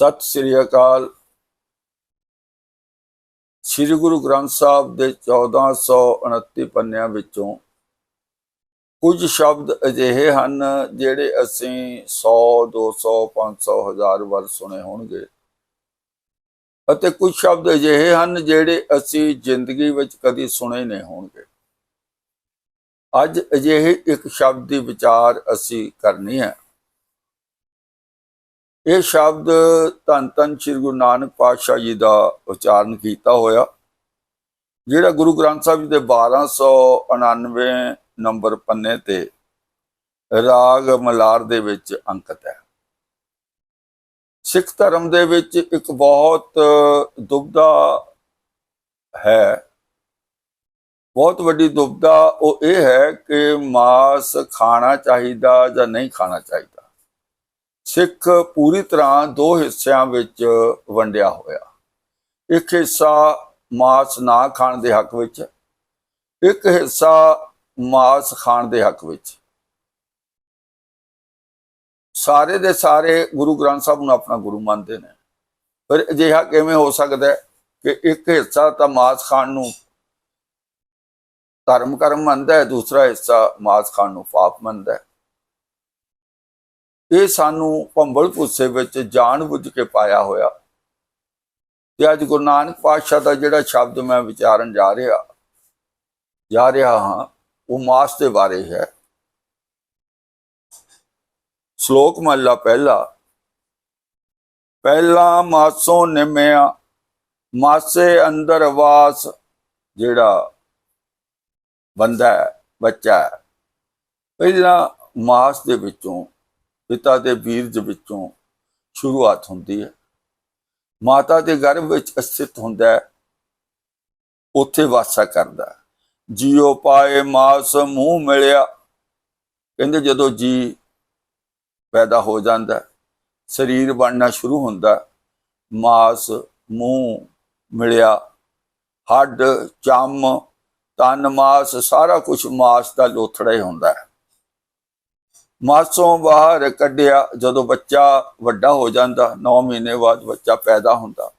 ਸਤਿ ਸ੍ਰੀ ਅਕਾਲ। ਸ੍ਰੀ ਗੁਰੂ ਗ੍ਰੰਥ ਸਾਹਿਬ ਦੇ 1429 ਪੰਨਿਆਂ ਵਿੱਚੋਂ ਕੁਝ ਸ਼ਬਦ ਅਜਿਹੇ ਹਨ ਜਿਹੜੇ ਅਸੀਂ 100 200 500 ਹਜ਼ਾਰ ਵਾਰ ਸੁਣੇ ਹੋਣਗੇ। ਅਤੇ ਕੁਝ ਸ਼ਬਦ ਅਜਿਹੇ ਹਨ ਜਿਹੜੇ ਅਸੀਂ ਜ਼ਿੰਦਗੀ ਵਿੱਚ ਕਦੀ ਸੁਣੇ ਨਹੀਂ ਹੋਣਗੇ। ਅੱਜ ਅਜਿਹੇ ਇੱਕ ਸ਼ਬਦ ਦੀ ਵਿਚਾਰ ਅਸੀਂ ਕਰਨੀ ਹੈ। ਇਹ ਸ਼ਬਦ ਧੰਨ ਧੰਨ ਸ੍ਰੀ ਗੁਰੂ ਨਾਨਕ ਪਾਤਸ਼ਾਹ ਜੀ ਦਾ ਉਚਾਰਨ ਕੀਤਾ ਹੋਇਆ। ਜਿਹੜਾ ਗੁਰੂ ਗ੍ਰੰਥ ਸਾਹਿਬ ਜੀ ਦੇ 1299 ਨੰਬਰ ਪੰਨੇ ਤੇ ਰਾਗ ਮਲਾਰ ਦੇ ਵਿੱਚ ਅੰਕਿਤ ਹੈ। ਸਿੱਖ ਧਰਮ ਦੇ ਵਿੱਚ ਇੱਕ ਬਹੁਤ ਦੁਬਦਾ ਹੈ। ਬਹੁਤ ਵੱਡੀ ਦੁਬਦਾ ਉਹ ਇਹ ਹੈ ਕਿ ਮਾਸ ਖਾਣਾ ਚਾਹੀਦਾ ਜਾਂ ਨਹੀਂ ਖਾਣਾ ਚਾਹੀਦਾ। ਸਿੱਖ ਪੂਰੀ ਤਰ੍ਹਾਂ ਦੋ ਹਿੱਸਿਆਂ ਵਿੱਚ ਵੰਡਿਆ ਹੋਇਆ। ਇੱਕ ਹਿੱਸਾ ਮਾਸ ਨਾ ਖਾਣ ਦੇ ਹੱਕ ਵਿੱਚ, ਇੱਕ ਹਿੱਸਾ ਮਾਸ ਖਾਣ ਦੇ ਹੱਕ ਵਿੱਚ। ਸਾਰੇ ਦੇ ਸਾਰੇ ਗੁਰੂ ਗ੍ਰੰਥ ਸਾਹਿਬ ਨੂੰ ਆਪਣਾ ਗੁਰੂ ਮੰਨਦੇ ਨੇ। ਪਰ ਅਜਿਹਾ ਕਿਵੇਂ ਹੋ ਸਕਦਾ ਕਿ ਇੱਕ ਹਿੱਸਾ ਤਾਂ ਮਾਸ ਖਾਣ ਨੂੰ ਧਰਮ ਕਰਮ ਮੰਨਦਾ ਹੈ, ਦੂਸਰਾ ਹਿੱਸਾ ਮਾਸ ਖਾਣ ਨੂੰ ਪਾਪ ਮੰਨਦਾ ਹੈ? ਇਹ ਸਾਨੂੰ ਭੰਬਲ ਪੁੱਸੇ ਵਿੱਚ ਜਾਣ ਬੁੱਝ ਕੇ ਪਾਇਆ ਹੋਇਆ। ਤੇ ਅੱਜ ਗੁਰੂ ਨਾਨਕ ਪਾਤਸ਼ਾਹ ਦਾ ਜਿਹੜਾ ਸ਼ਬਦ ਮੈਂ ਵਿਚਾਰਨ ਜਾ ਰਿਹਾ ਜਾ ਰਿਹਾ ਹਾਂ ਉਹ ਮਾਸ ਦੇ ਬਾਰੇ ਹੈ। ਸ਼ਲੋਕ ਮਹਲਾ ਪਹਿਲਾ। ਪਹਿਲਾ ਮਾਸੋਂ ਨਿਮਿਆ ਮਾਸੇ ਅੰਦਰ ਵਾਸ ਜਿਹੜਾ ਬੰਦਾ ਹੈ, ਬੱਚਾ ਹੈ। ਪਹਿਲਾਂ ਮਾਸ ਦੇ ਵਿੱਚੋਂ ਪਿਤਾ ਦੇ ਬੀਰਜ ਵਿੱਚੋਂ ਸ਼ੁਰੂਆਤ ਹੁੰਦੀ ਹੈ। ਮਾਤਾ ਦੇ ਗਰਭ ਵਿੱਚ ਅਸਥਿਤ ਹੁੰਦਾ ਹੈ। ਉੱਥੇ ਵਾਸਾ ਕਰਦਾ ਹੈ। ਜੀਉ ਪਾਏ ਮਾਸ ਮੂੰਹ ਮਿਲਿਆ। ਕਹਿੰਦੇ ਜਦੋਂ ਜੀ ਪੈਦਾ ਹੋ ਜਾਂਦਾ ਸਰੀਰ ਬਣਨਾ ਸ਼ੁਰੂ ਹੁੰਦਾ ਮਾਸ ਮੂੰਹ ਮਿਲਿਆ। ਹੱਡ, ਚੰਮ, ਤਨ, ਮਾਸ, ਸਾਰਾ ਕੁਝ ਮਾਸ ਦਾ ਲੋਥੜਾ ਹੀ ਹੁੰਦਾ ਹੈ। ਮਾਸੋਂ ਬਾਹਰ ਕੱਢਿਆ, ਜਦੋਂ ਬੱਚਾ ਵੱਡਾ ਹੋ ਜਾਂਦਾ 9 ਮਹੀਨੇ ਬਾਅਦ ਬੱਚਾ ਪੈਦਾ ਹੁੰਦਾ।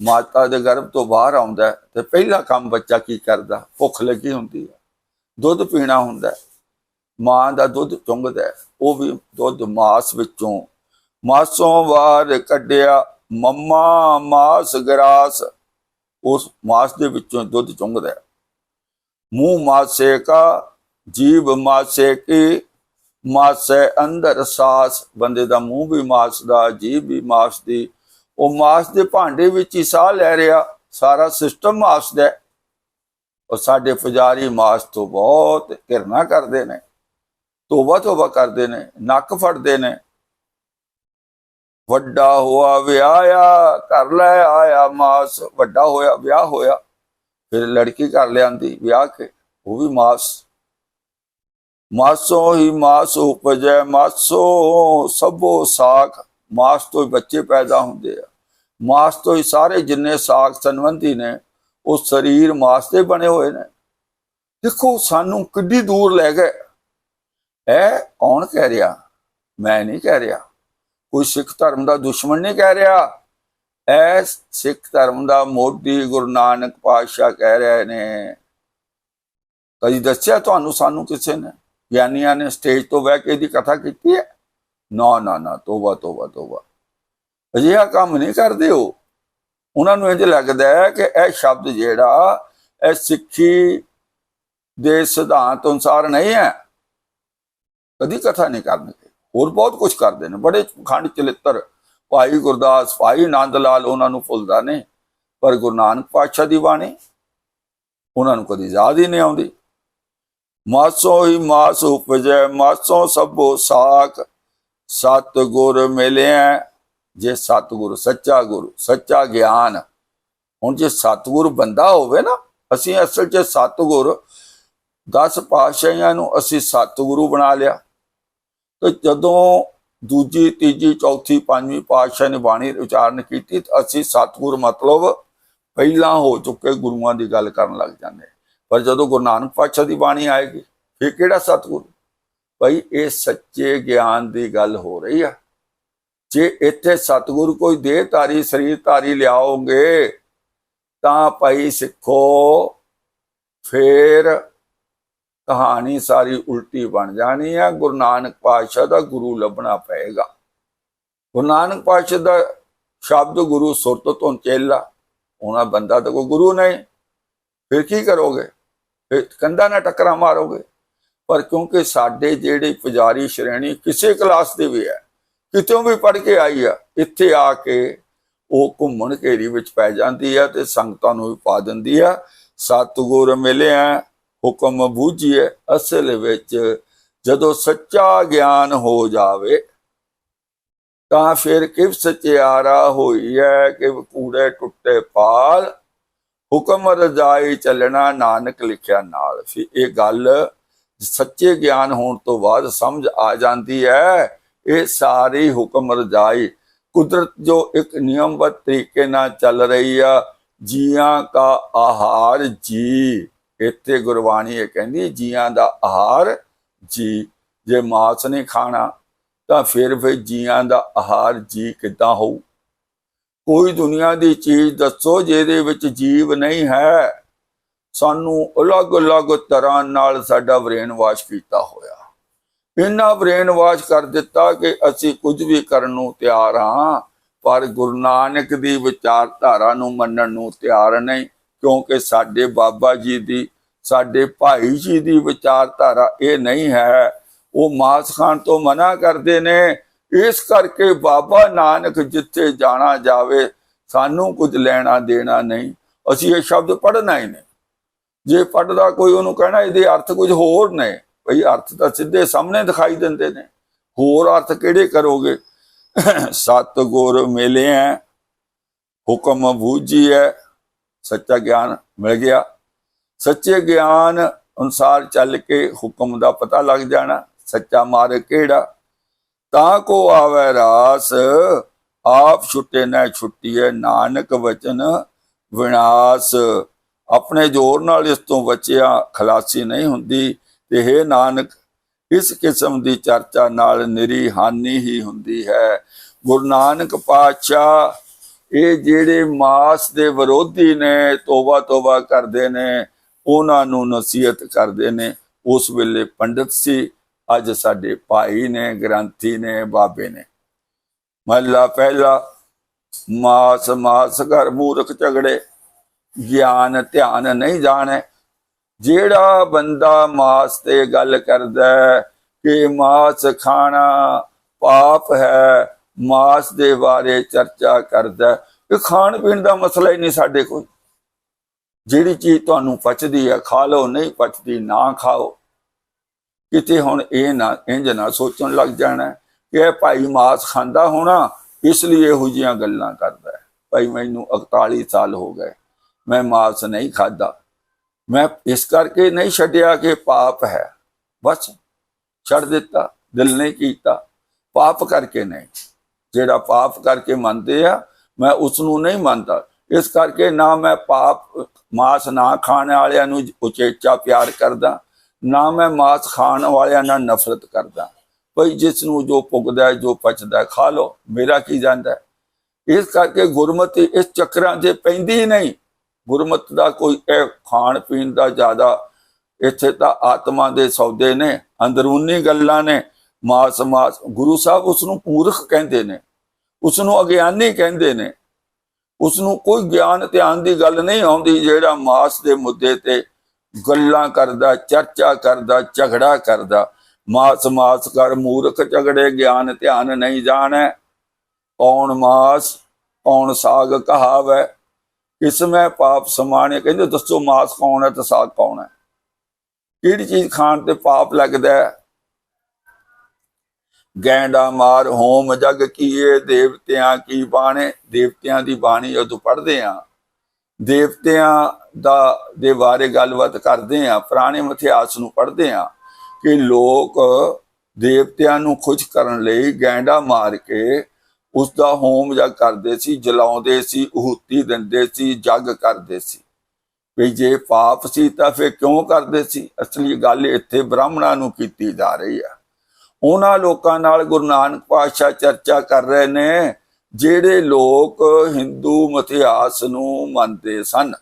ਮਾਤਾ ਦੇ ਗਰਭ ਤੋਂ ਬਾਹਰ ਆਉਂਦਾ ਤੇ ਪਹਿਲਾ ਕੰਮ ਬੱਚਾ ਕੀ ਕਰਦਾ? ਭੁੱਖ ਲੱਗੀ ਹੁੰਦੀ ਹੈ, ਦੁੱਧ ਪੀਣਾ ਹੁੰਦਾ ਮਾਂ ਦਾ ਦੁੱਧ ਚੁੰਗਦਾ ਉਹ ਵੀ ਦੁੱਧ ਮਾਸ ਵਿੱਚੋਂ। ਮਾਸੋਂ ਬਾਹਰ ਕੱਢਿਆ, ਮੰਮਾ ਮਾਸ ਗਰਾਸ, ਉਸ ਮਾਸ ਦੇ ਵਿੱਚੋਂ ਦੁੱਧ ਚੁੰਗਦਾ ਮੂੰਹ ਮਾਸੇ ਕਾ, ਜੀਭ ਮਾਸੇ ਕੀ ਮਾਸ ਹੈ ਅੰਦਰ ਸਾਸ, ਬੰਦੇ ਦਾ ਮੂੰਹ ਵੀ ਮਾਸ ਦਾ ਜੀਭ ਵੀ ਮਾਸ ਦੀ ਉਹ ਮਾਸ ਦੇ ਭਾਂਡੇ ਵਿੱਚ ਹੀ ਸਾਹ ਲੈ ਰਿਹਾ, ਸਾਰਾ ਸਿਸਟਮ ਮਾਸ ਦਾ ਹੈ। ਉਹ ਸਾਡੇ ਪੁਜਾਰੀ ਮਾਸ ਤੋਂ ਬਹੁਤ ਘਿਰਨਾ ਕਰਦੇ ਨੇ, ਤੋਬਾ ਤੋਬਾ ਕਰਦੇ ਨੇ, ਨੱਕ ਫੜਦੇ ਨੇ। ਵੱਡਾ ਹੋਆ ਵਿਆਹਿਆ ਕਰ ਲੈ ਆਇਆ ਮਾਸ, ਵੱਡਾ ਹੋਇਆ, ਵਿਆਹ ਹੋਇਆ। ਫਿਰ ਲੜਕੀ ਕਰ ਲਿਆਂਦੀ, ਵਿਆਹ ਕੇ, ਉਹ ਵੀ ਮਾਸ। ਮਾਸੋ ਹੀ ਮਾਸ ਉਪਜੈ, ਮਾਸੋ ਸਭੋ ਸਾਖ, ਮਾਸ ਤੋਂ ਹੀ ਬੱਚੇ ਪੈਦਾ ਹੁੰਦੇ ਆ। ਮਾਸ ਤੋਂ ਹੀ ਸਾਰੇ ਜਿੰਨੇ ਸਾਖ ਸੰਬੰਧੀ ਨੇ, ਉਹ ਸਰੀਰ ਮਾਸ ਦੇ ਬਣੇ ਹੋਏ ਨੇ। ਦੇਖੋ, ਸਾਨੂੰ ਕਿੱਡੀ ਦੂਰ ਲੈ ਗਏ। ਇਹ ਕੌਣ ਕਹਿ ਰਿਹਾ? ਮੈਂ ਨਹੀਂ ਕਹਿ ਰਿਹਾ। ਕੋਈ ਸਿੱਖ ਧਰਮ ਦਾ ਦੁਸ਼ਮਣ ਨਹੀਂ ਕਹਿ ਰਿਹਾ। ਇਹ ਸਿੱਖ ਧਰਮ ਦਾ ਮੋਢੀ ਗੁਰੂ ਨਾਨਕ ਪਾਤਸ਼ਾਹ ਕਹਿ ਰਹੇ ਨੇ। ਕਦੀ ਦੱਸਿਆ ਤੁਹਾਨੂੰ ਸਾਨੂੰ ਕਿਸੇ ਨੇ? ਗਿਆਨੀਆਂ ਨੇ ਸਟੇਜ ਤੋਂ ਬਹਿ ਕੇ ਇਹਦੀ ਕਥਾ ਕੀਤੀ ਹੈ? ਨਾ ਨਾ ਨਾ, ਤੋਬਾ ਤੋਬਾ ਤੋਬਾ। ਅਜਿਹਾ ਕੰਮ ਨਹੀਂ ਕਰਦੇ ਉਹ। ਉਹਨਾਂ ਨੂੰ ਇੰਜ ਲੱਗਦਾ ਹੈ ਕਿ ਇਹ ਸ਼ਬਦ ਜਿਹੜਾ, ਇਹ ਸਿੱਖੀ ਦੇ ਸਿਧਾਂਤ ਅਨੁਸਾਰ ਨਹੀਂ ਹੈ। ਕਦੀ ਕਥਾ ਨਹੀਂ ਕਰਨਗੇ। ਹੋਰ ਬਹੁਤ ਕੁਝ ਕਰਦੇ ਨੇ। ਬੜੇ ਖੰਡ ਚਲਿੱਤਰ। ਭਾਈ ਗੁਰਦਾਸ, ਭਾਈ ਆਨੰਦ ਲਾਲ ਉਹਨਾਂ ਨੂੰ ਭੁੱਲਦਾ ਨੇ ਪਰ ਗੁਰੂ ਨਾਨਕ ਪਾਤਸ਼ਾਹ ਦੀ ਬਾਣੀ, ਉਹਨਾਂ ਨੂੰ ਕਦੀ ਯਾਦ ਹੀ ਨਹੀਂ ਆਉਂਦੀ। ਮਾਸੋ ਹੀ ਮਾਸ ਉਪਜੈ, ਮਾਸੋ ਸਭੋ ਸਾਖ। ਸਤ ਗੁਰ ਮਿਲਿਆ ਜੇ ਸਤਿਗੁਰ ਸੱਚਾ ਗੁਰੂ, ਸੱਚਾ ਗਿਆਨ। ਹੁਣ ਜੇ ਸਤਿਗੁਰ ਬੰਦਾ ਹੋਵੇ ਨਾ, ਅਸੀਂ ਅਸਲ 'ਚ ਸਤਿਗੁਰ 10 ਪਾਤਸ਼ਾਹਾਂ ਨੂੰ ਅਸੀਂ ਸਤਿਗੁਰੂ ਬਣਾ ਲਿਆ। ਤੇ ਜਦੋਂ ਦੂਜੀ, ਤੀਜੀ, ਚੌਥੀ, ਪੰਜਵੀਂ ਪਾਤਸ਼ਾਹ ਨੇ ਬਾਣੀ ਉਚਾਰਨ ਕੀਤੀ, ਤਾਂ ਅਸੀਂ ਸਤਿਗੁਰ ਮਤਲਬ ਪਹਿਲਾਂ ਹੋ ਚੁੱਕੇ ਗੁਰੂਆਂ ਦੀ ਗੱਲ ਕਰਨ ਲੱਗ ਜਾਂਦੇ। ਪਰ ਜਦੋਂ ਗੁਰੂ ਨਾਨਕ ਪਾਤਸ਼ਾਹ ਦੀ ਬਾਣੀ ਆਏਗੀ, ਫਿਰ ਕਿਹੜਾ ਸਤਿਗੁਰ? ਭਾਈ ਇਹ ਸੱਚੇ ਗਿਆਨ ਦੀ ਗੱਲ ਹੋ ਰਹੀ ਆ। ਜੇ ਇੱਥੇ ਸਤਿਗੁਰੂ ਕੋਈ ਦੇਹ ਧਾਰੀ ਸਰੀਰ ਧਾਰੀ ਲਿਆਓਗੇ, ਤਾਂ ਭਾਈ ਸਿੱਖੋ, ਫੇਰ ਕਹਾਣੀ ਸਾਰੀ ਉਲਟੀ ਬਣ ਜਾਣੀ ਆ। ਗੁਰੂ ਨਾਨਕ ਪਾਤਸ਼ਾਹ ਦਾ ਗੁਰੂ ਲੱਭਣਾ ਪਏਗਾ। ਗੁਰੂ ਨਾਨਕ ਪਾਤਸ਼ਾਹ ਦਾ ਸ਼ਬਦ ਗੁਰੂ ਸੁਰਤ ਤੋਂ ਚੇਲਾ, ਉਹਨਾਂ ਬੰਦਾ ਤਾਂ ਕੋਈ ਗੁਰੂ ਨਹੀਂ। ਫਿਰ ਕੀ ਕਰੋਗੇ? ਕੰਧਾਂ ਨਾਲ ਟੱਕਰਾਂ ਮਾਰੋਗੇ। ਪਰ ਕਿਉਂਕਿ ਸਾਡੇ ਜਿਹੜੇ ਪੁਜਾਰੀ ਸ਼੍ਰੇਣੀ ਕਿਸੇ ਕਲਾਸ ਦੇ ਵੀ ਹੈ, ਕਿਤੋਂ ਵੀ ਪੜ ਕੇ ਆਈ ਆ, ਇੱਥੇ ਆ ਕੇ ਉਹ ਘੁੰਮਣ ਘੇਰੀ ਵਿੱਚ ਪੈ ਜਾਂਦੀ ਆ ਤੇ ਸੰਗਤਾਂ ਨੂੰ ਵੀ ਪਾ ਦਿੰਦੀ ਆ। ਸਤਿਗੁਰ ਮਿਲਿਆ, ਹੁਕਮ ਬੂਝੀਏ, ਅਸਲ ਵਿੱਚ ਜਦੋਂ ਸੱਚਾ ਗਿਆਨ ਹੋ ਜਾਵੇ, ਤਾਂ ਫਿਰ ਕਿਵ ਸਚਿਆਰਾ ਹੋਈ ਹੈ ਕਿ ਕੂੜੇ ਟੁੱਟੇ ਪਾਲ। ਹੁਕਮ ਰਜਾਈ ਚੱਲਣਾ ਨਾਨਕ ਲਿਖਿਆ ਨਾਲ। ਫਿਰ ਇਹ ਗੱਲ ਸੱਚੇ ਗਿਆਨ ਹੋਣ ਤੋਂ ਬਾਅਦ ਸਮਝ ਆ ਜਾਂਦੀ ਹੈ। ਇਹ ਸਾਰੀ ਹੁਕਮ ਰਜਾਈ ਕੁਦਰਤ ਜੋ ਇੱਕ ਨਿਯਮਬੱਧ ਤਰੀਕੇ ਨਾਲ ਚੱਲ ਰਹੀ ਆ, ਜੀਆਂ ਦਾ ਆਹਾਰ ਜੀ। ਇੱਥੇ ਗੁਰਬਾਣੀ ਇਹ ਕਹਿੰਦੀ ਜੀਆਂ ਦਾ ਆਹਾਰ ਜੀ। ਜੇ ਮਾਸ ਨਹੀਂ ਖਾਣਾ ਤਾਂ ਫਿਰ ਫਿਰ ਜੀਆਂ ਦਾ ਆਹਾਰ ਜੀ ਕਿੱਦਾਂ ਹੋਊ? ਕੋਈ ਦੁਨੀਆ ਦੀ ਚੀਜ਼ ਦੱਸੋ ਜਿਹਦੇ ਵਿੱਚ ਜੀਵ ਨਹੀਂ ਹੈ। ਸਾਨੂੰ ਅਲੱਗ-ਅਲੱਗ ਤਰ੍ਹਾਂ ਨਾਲ ਸਾਡਾ ਬ੍ਰੇਨ ਵਾਸ਼ ਕੀਤਾ ਹੋਇਆ। ਇੰਨਾ ਬ੍ਰੇਨ ਵਾਸ਼ ਕਰ ਦਿੱਤਾ ਕਿ ਅਸੀਂ ਕੁਝ ਵੀ ਕਰਨ ਨੂੰ ਤਿਆਰ ਹਾਂ, ਪਰ ਗੁਰੂ ਨਾਨਕ ਦੀ ਵਿਚਾਰਧਾਰਾ ਨੂੰ ਮੰਨਣ ਨੂੰ ਤਿਆਰ ਨਹੀਂ, ਕਿਉਂਕਿ ਸਾਡੇ ਬਾਬਾ ਜੀ ਦੀ, ਸਾਡੇ ਭਾਈ ਜੀ ਦੀ ਵਿਚਾਰਧਾਰਾ ਇਹ ਨਹੀਂ ਹੈ। ਉਹ ਮਾਸ ਖਾਣ ਤੋਂ ਮਨਾ ਕਰਦੇ ਨੇ ਇਸ ਕਰਕੇ ਬਾਬਾ ਨਾਨਕ ਜਿੱਥੇ ਜਾਣਾ ਜਾਵੇ, ਸਾਨੂੰ ਕੁਝ ਲੈਣਾ ਦੇਣਾ ਨਹੀਂ। ਅਸੀਂ ਇਹ ਸ਼ਬਦ ਪੜ੍ਹਨਾ ਹੀ ਨਹੀਂ। ਜੇ ਪੜਦਾ ਕੋਈ ਉਹਨੂੰ ਕਹਿਣਾ, ਇਹਦੇ ਅਰਥ ਕੁਝ ਹੋਰ ਨੇ। ਭਈ ਅਰਥ ਤਾਂ ਸਿੱਧੇ ਸਾਹਮਣੇ ਦਿਖਾਈ ਦਿੰਦੇ ਨੇ। ਹੋਰ ਅਰਥ ਕਿਹੜੇ ਕਰੋਗੇ? ਸਤ ਗੁਰ ਮਿਲਿਆ, ਹੁਕਮ ਬੂਝੀਐ, ਸੱਚਾ ਗਿਆਨ ਮਿਲ ਗਿਆ। ਸੱਚੇ ਗਿਆਨ ਅਨੁਸਾਰ ਚੱਲ ਕੇ ਹੁਕਮ ਦਾ ਪਤਾ ਲੱਗ ਜਾਣਾ, ਸੱਚਾ ਮਾਰਗ ਕਿਹੜਾ? ਤਾਂ ਕੋ ਆਵੇ ਰਾਸ, ਆਪ ਛੁੱਟੇ ਨਾ ਛੁੱਟੀਏ ਨਾਨਕ ਵਚਨ ਵਿਨਾਸ਼। ਆਪਣੇ ਜ਼ੋਰ ਨਾਲ ਇਸ ਤੋਂ ਬਚਿਆ ਖਲਾਸੀ ਨਹੀਂ ਹੁੰਦੀ ਤੇ ਹੈ ਨਾਨਕ, ਇਸ ਕਿਸਮ ਦੀ ਚਰਚਾ ਨਾਲ ਨਿਰੀ ਹਾਨੀ ਹੀ ਹੁੰਦੀ ਹੈ। ਗੁਰੂ ਨਾਨਕ ਪਾਤਸ਼ਾਹ, ਇਹ ਜਿਹੜੇ ਮਾਸ ਦੇ ਵਿਰੋਧੀ ਨੇ, ਤੋਬਾ ਤੋਬਾ ਕਰਦੇ ਨੇ, ਉਹਨਾਂ ਨੂੰ ਨਸੀਹਤ ਕਰਦੇ ਨੇ, ਉਸ ਵੇਲੇ ਪੰਡਿਤ ਸੀ। ਅੱਜ ਸਾਡੇ ਭਾਈ ਨੇ, ਗ੍ਰੰਥੀ ਨੇ, ਬਾਬੇ ਨੇ। ਮਹਲਾ ਪਹਿਲਾ, ਮਾਸ ਮਾਸ ਘਰ ਮੂਰਖ ਝਗੜੇ, ਗਿਆਨ ਧਿਆਨ ਨਹੀਂ ਜਾਣੇ। ਜਿਹੜਾ ਬੰਦਾ ਮਾਸ ਤੇ ਗੱਲ ਕਰਦਾ ਕਿ ਮਾਸ ਖਾਣਾ ਪਾਪ ਹੈ, ਮਾਸ ਦੇ ਬਾਰੇ ਚਰਚਾ ਕਰਦਾ ਇਹ ਖਾਣ ਪੀਣ ਦਾ ਮਸਲਾ ਹੀ ਨਹੀਂ ਸਾਡੇ ਕੋਲ। ਜਿਹੜੀ ਚੀਜ਼ ਤੁਹਾਨੂੰ ਪਚਦੀ ਹੈ, ਖਾ ਲਓ, ਨਹੀਂ ਪਚਦੀ, ਨਾ ਖਾਓ। ਕਿਤੇ ਹੁਣ ਇਹ ਨਾ, ਇੰਜ ਨਾ ਸੋਚਣ ਲੱਗ ਜਾਣਾ ਕਿ ਇਹ ਭਾਈ ਮਾਸ ਖਾਂਦਾ ਹੋਣਾ, ਇਸ ਲਈ ਇਹੋ ਜਿਹੀਆਂ ਗੱਲਾਂ ਕਰਦਾ ਹੈ। ਭਾਈ ਮੈਨੂੰ 41 ਸਾਲ ਹੋ ਗਏ, ਮੈਂ ਮਾਸ ਨਹੀਂ ਖਾਦਾ ਮੈਂ ਇਸ ਕਰਕੇ ਨਹੀਂ ਛੱਡਿਆ ਕਿ ਪਾਪ ਹੈ। ਬਸ ਛੱਡ ਦਿੱਤਾ, ਦਿਲ ਨਹੀਂ ਕੀਤਾ। ਪਾਪ ਕਰਕੇ ਨਹੀਂ। ਜਿਹੜਾ ਪਾਪ ਕਰਕੇ ਮੰਨਦੇ ਆ, ਮੈਂ ਉਸ ਨੂੰ ਨਹੀਂ ਮੰਨਦਾ। ਇਸ ਕਰਕੇ ਨਾ ਮੈਂ ਪਾਪ, ਮਾਸ ਨਾ ਖਾਣ ਵਾਲਿਆਂ ਨੂੰ ਉਚੇਚਾ ਪਿਆਰ ਕਰਦਾ ਨਾ ਮੈਂ ਮਾਸ ਖਾਣ ਵਾਲਿਆਂ ਨਾਲ ਨਫ਼ਰਤ ਕਰਦਾ। ਭਈ ਜਿਸ ਨੂੰ ਜੋ ਪੁੱਗਦਾ ਹੈ, ਜੋ ਪਚਦਾ ਹੈ, ਖਾ ਲੋ ਮੇਰਾ ਕੀ ਜਾਂਦਾ ਇਸ ਕਰਕੇ ਗੁਰਮਤਿ ਇਸ ਚੱਕਰਾਂ 'ਚ ਪੈਂਦੀ ਹੀ ਨਹੀਂ। ਗੁਰਮਤ ਦਾ ਕੋਈ ਇਹ ਖਾਣ ਪੀਣ ਦਾ ਜ਼ਿਆਦਾ ਇੱਥੇ ਤਾਂ ਆਤਮਾ ਦੇ ਸੌਦੇ ਨੇ ਅੰਦਰੂਨੀ ਗੱਲਾਂ ਨੇ। ਮਾਸ ਮਾਸ ਗੁਰੂ ਸਾਹਿਬ ਉਸ ਨੂੰ ਮੂਰਖ ਕਹਿੰਦੇ ਨੇ ਉਸ ਨੂੰ ਅਗਿਆਨੀ ਕਹਿੰਦੇ ਨੇ। ਉਸ ਨੂੰ ਕੋਈ ਗਿਆਨ ਧਿਆਨ ਦੀ ਗੱਲ ਨਹੀਂ ਆਉਂਦੀ ਜਿਹੜਾ ਮਾਸ ਦੇ ਮੁੱਦੇ ਤੇ ਗੱਲਾਂ ਕਰਦਾ, ਚਰਚਾ ਕਰਦਾ, ਝਗੜਾ ਕਰਦਾ। ਮਾਸ ਮਾਸ ਕਰ ਮੂਰਖ ਝਗੜੇ ਗਿਆਨ ਧਿਆਨ ਨਹੀਂ ਜਾਣੈ। ਕੌਣ ਮਾਸ, ਕੌਣ ਸਾਗ ਕਹਾਵੈ। ਇਸ ਪਾਪ ਸਮਾਣੇ, ਕਹਿੰਦੇ ਦੱਸੋ ਮਾਸ ਕੌਣ ਹੈ ਤੇ ਸਾਗ ਕੌਣ ਹੈ। ਕਿਹੜੀ ਚੀਜ਼ ਖਾਣ ਤੇ ਪਾਪ ਲੱਗਦਾ ਹੈ? ਗੈਂਡਾ ਮਾਰ ਹੋਮ ਜਗ ਕੀਏ, ਦੇਵਤਿਆਂ ਕੀ ਬਾਣੇ। ਦੇਵਤਿਆਂ ਦੀ ਬਾਣੀ ਜਦੋਂ ਪੜ੍ਹਦੇ ਆ ਦੇਵਤਿਆਂ ਦਾ ਦੇ ਬਾਰੇ ਗੱਲਬਾਤ ਕਰਦੇ ਆ ਪੁਰਾਣੇ ਇਤਿਹਾਸ ਨੂੰ ਪੜ੍ਹਦੇ ਆ ਕਿ ਲੋਕ ਦੇਵਤਿਆਂ ਨੂੰ ਖੁਸ਼ ਕਰਨ ਲਈ ਗੈਂਡਾ ਮਾਰ ਕੇ ਉਸ ਦਾ ਹੋਮ ਜਗ ਕਰਦੇ ਸੀ, ਜਲਾਉਂਦੇ ਸੀ ਉਹੂਤੀ ਦਿੰਦੇ ਸੀ, ਜਗ ਕਰਦੇ ਸੀ। ਵੀ ਜੇ ਪਾਪ ਸੀ ਤਾਂ ਫਿਰ ਕਿਉਂ ਕਰਦੇ ਸੀ? ਅਸਲੀ ਗੱਲ ਇੱਥੇ ਬ੍ਰਾਹਮਣਾਂ ਨੂੰ ਕੀਤੀ ਜਾ ਰਹੀ ਆ। ਉਹਨਾਂ ਲੋਕਾਂ ਨਾਲ ਗੁਰੂ ਨਾਨਕ ਪਾਤਸ਼ਾਹ ਚਰਚਾ ਕਰ ਰਹੇ ਨੇ, ਜਿਹੜੇ ਲੋਕ ਹਿੰਦੂ ਮਿਥਿਹਾਸ ਨੂੰ ਮੰਨਦੇ ਸਨ।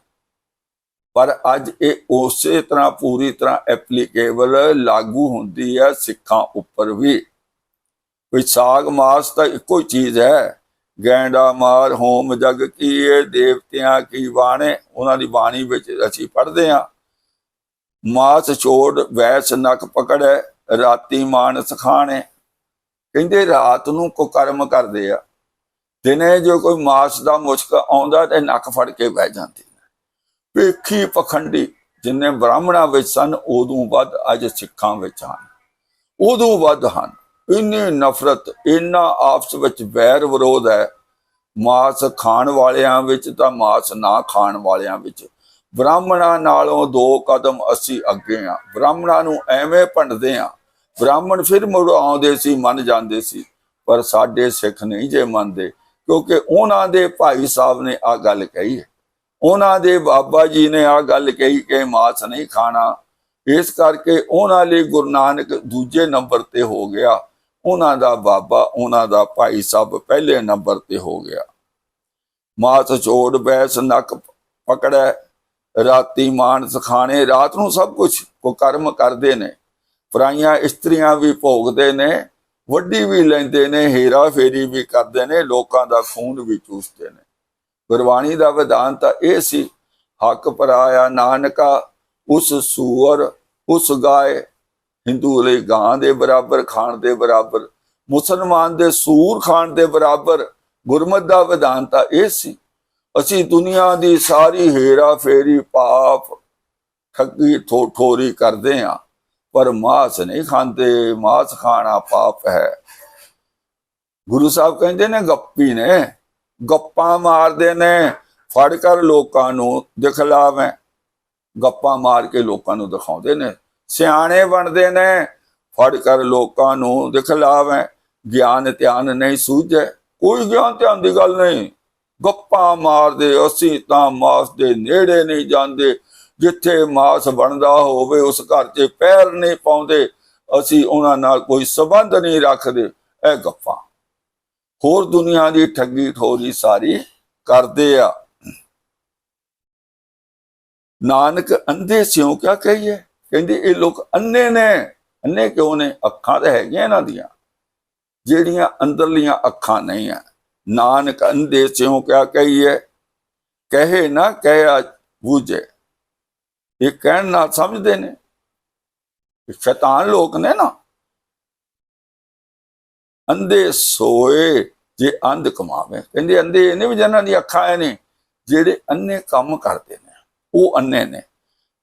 ਪਰ ਅੱਜ ਇਹ ਉਸੇ ਤਰ੍ਹਾਂ, ਪੂਰੀ ਤਰ੍ਹਾਂ ਐਪਲੀਕੇਬਲ ਲਾਗੂ ਹੁੰਦੀ ਹੈ ਸਿੱਖਾਂ ਉੱਪਰ ਵੀ। ਕੋਈ ਸਾਗ ਮਾਸ ਤਾਂ ਇੱਕੋ ਹੀ ਚੀਜ਼ ਹੈ। ਗੈਂਡਾ ਮਾਰ, ਹੋਮ ਜਗ ਕੀਏ ਦੇਵਤਿਆਂ ਕੀ ਬਾਣੇ, ਉਹਨਾਂ ਦੀ ਬਾਣੀ ਵਿੱਚ ਅਸੀਂ ਪੜ੍ਹਦੇ ਹਾਂ। ਮਾਸ ਛੋੜ, ਵੈਸ ਨਕ ਪਕੜੈ, ਰਾਤੀ ਮਾਨਸ ਸਖਾਣੇ ਕਹਿੰਦੇ ਰਾਤ ਨੂੰ ਕੋ ਕਰਮ ਕਰਦੇ ਆ। ਦਿਨੇ ਜੋ ਕੋਈ ਮਾਸ ਦਾ ਮੁਸ਼ਕ ਆਉਂਦਾ ਤੇ ਨੱਕ ਫੜ ਕੇ ਬਹਿ ਜਾਂਦੀ। ਵੇਖੀ ਪਖੰਡੀ ਜਿੰਨੇ ਬ੍ਰਾਹਮਣਾਂ ਵਿੱਚ ਸਨ, ਉਦੋਂ ਵੱਧ ਅੱਜ ਸਿੱਖਾਂ ਵਿੱਚ ਹਨ। ਉਦੋਂ ਵੱਧ ਹਨ। ਇੰਨੀ ਨਫ਼ਰਤ, ਇੰਨਾ ਆਪਸ ਵਿੱਚ ਵੈਰ ਵਿਰੋਧ ਹੈ। ਮਾਸ ਖਾਣ ਵਾਲਿਆਂ ਵਿੱਚ ਤਾਂ ਮਾਸ ਨਾ ਖਾਣ ਵਾਲਿਆਂ ਵਿੱਚ। ਬ੍ਰਾਹਮਣਾਂ ਨਾਲੋਂ ਦੋ ਕਦਮ ਅਸੀਂ ਅੱਗੇ ਆ ਬ੍ਰਾਹਮਣਾਂ ਨੂੰ ਐਵੇਂ ਭੰਡਦੇ ਆ ਬ੍ਰਾਹਮਣ ਫਿਰ ਮੁੜ ਆਉਂਦੇ ਸੀ, ਮੰਨ ਜਾਂਦੇ ਸੀ। ਪਰ ਸਾਡੇ ਸਿੱਖ ਨਹੀਂ ਜੇ ਮੰਨਦੇ, ਕਿਉਂਕਿ ਉਹਨਾਂ ਦੇ ਭਾਈ ਸਾਹਿਬ ਨੇ ਆ ਗੱਲ ਕਹੀ ਹੈ। ਉਹਨਾਂ ਦੇ ਬਾਬਾ ਜੀ ਨੇ ਆ ਗੱਲ ਕਹੀ ਕਿ ਮਾਸ ਨਹੀਂ ਖਾਣਾ। ਇਸ ਕਰਕੇ ਉਹਨਾਂ ਲਈ ਗੁਰੂ ਨਾਨਕ ਦੂਜੇ ਨੰਬਰ ਤੇ ਹੋ ਗਿਆ। ਉਹਨਾਂ ਦਾ ਬਾਬਾ, ਉਹਨਾਂ ਦਾ ਭਾਈ ਸਾਹਿਬ ਪਹਿਲੇ ਨੰਬਰ ਤੇ ਹੋ ਗਿਆ। ਮਾਸ ਛੋੜ ਬੈਸ ਨੱਕ ਪਕੜੈ। ਰਾਤੀ ਮਾਨਸ ਖਾਣੇ, ਰਾਤ ਨੂੰ ਸਭ ਕੁਝ ਕੋ ਕਰਮ ਕਰਦੇ ਨੇ। ਪਰਾਈਆਂ ਇਸਤਰੀਆਂ ਵੀ ਭੋਗਦੇ ਨੇ, ਵੱਡੀ ਵੀ ਲੈਂਦੇ ਨੇ, ਹੀਰਾ ਫੇਰੀ ਵੀ ਕਰਦੇ ਨੇ, ਲੋਕਾਂ ਦਾ ਖੂਨ ਵੀ ਚੂਸਦੇ ਨੇ। ਗੁਰਬਾਣੀ ਦਾ ਵਿਧਾਨ ਤਾਂ ਇਹ ਸੀ, ਹੱਕ ਪਰਾਇਆ ਨਾਨਕਾ, ਉਸ ਸੂਰ ਉਸ ਗਾਏ। ਹਿੰਦੂ ਲਈ ਗਾਂ ਦੇ ਬਰਾਬਰ, ਖਾਣ ਦੇ ਬਰਾਬਰ, ਮੁਸਲਮਾਨ ਦੇ ਸੂਰ ਖਾਣ ਦੇ ਬਰਾਬਰ, ਗੁਰਮਤ ਦਾ ਵਿਧਾਨ ਤਾਂ ਇਹ ਸੀ। ਅਸੀਂ ਦੁਨੀਆ ਦੀ ਸਾਰੀ ਹੇਰਾ ਫੇਰੀ ਪਾਪ ਠੱਗੀ ਥੋ ਠੋਰੀ ਕਰਦੇ ਆ, ਪਰ ਮਾਸ ਨਹੀਂ ਖਾਂਦੇ, ਮਾਸ ਖਾਣਾ ਪਾਪ ਹੈ। ਗੁਰੂ ਸਾਹਿਬ ਕਹਿੰਦੇ ਨੇ, ਗੱਪੀ ਨੇ। ਗੱਪਾਂ ਮਾਰਦੇ ਨੇ। ਫੜ ਕਰ ਲੋਕਾਂ ਨੂੰ ਦਿਖਲਾਵੇਂ। ਗੱਪਾਂ ਮਾਰ ਕੇ ਲੋਕਾਂ ਨੂੰ ਦਿਖਾਉਂਦੇ ਨੇ। ਸਿਆਣੇ ਬਣਦੇ ਨੇ। ਫੜ ਕਰ ਲੋਕਾਂ ਨੂੰ ਦਿਖਲਾਵੇਂ। ਗਿਆਨ ਧਿਆਨ ਨਹੀਂ ਸੂਝੇ। ਕੋਈ ਗਿਆਨ ਧਿਆਨ ਦੀ ਗੱਲ ਨਹੀਂ। ਗੱਪਾਂ ਮਾਰਦੇ ਅਸੀਂ ਤਾਂ ਮਾਸ ਦੇ ਨੇੜੇ ਨਹੀਂ ਜਾਂਦੇ। ਜਿੱਥੇ ਮਾਸ ਬਣਦਾ ਹੋਵੇ ਉਸ ਘਰ 'ਚ ਪੈਰ ਨਹੀਂ ਪਾਉਂਦੇ। ਅਸੀਂ ਉਹਨਾਂ ਨਾਲ ਕੋਈ ਸਬੰਧ ਨਹੀਂ ਰੱਖਦੇ। ਇਹ ਗੱਪਾਂ। ਹੋਰ ਦੁਨੀਆ ਦੀ ਠੱਗੀ ਠੋਰੀ ਸਾਰੀ ਕਰਦੇ ਆ। ਨਾਨਕ ਅੰਧੇ ਸਿਉ ਕਿਆ ਕਹੀਏ? ਕਹਿੰਦੇ, ਇਹ ਲੋਕ ਅੰਨੇ ਨੇ। ਅੰਨੇ ਕਿਉਂ ਨੇ? ਅੱਖਾਂ ਤਾਂ ਹੈਗੀਆਂ ਇਹਨਾਂ ਦੀਆਂ। ਜਿਹੜੀਆਂ ਅੰਦਰਲੀਆਂ ਅੱਖਾਂ ਨਹੀਂ ਆ। ਨਾਨਕ ਅੰਧੇ ਸਿਉ ਕਿਆ ਕਹੀਏ? ਕਹੇ ਨਾ ਕਹਿਆ ਬੂਝੇ। ਇਹ ਕਹਿਣ ਨਾਲ ਸਮਝਦੇ ਨੇ। ਸ਼ੈਤਾਨ ਲੋਕ ਨੇ ਨਾ। ਅੰਧੇ ਸੋਏ ਜੇ ਅੰਧ ਕਮਾਵੇ। ਕਹਿੰਦੇ ਅੰਧੇ ਇਹਨੇ ਵੀ ਜਨਾਂ ਦੀ ਅੱਖਾਂ ਨੇ, ਜਿਹੜੇ ਅੰਨੇ ਕੰਮ ਕਰਦੇ ਨੇ, ਉਹ ਅੰਨੇ ਨੇ।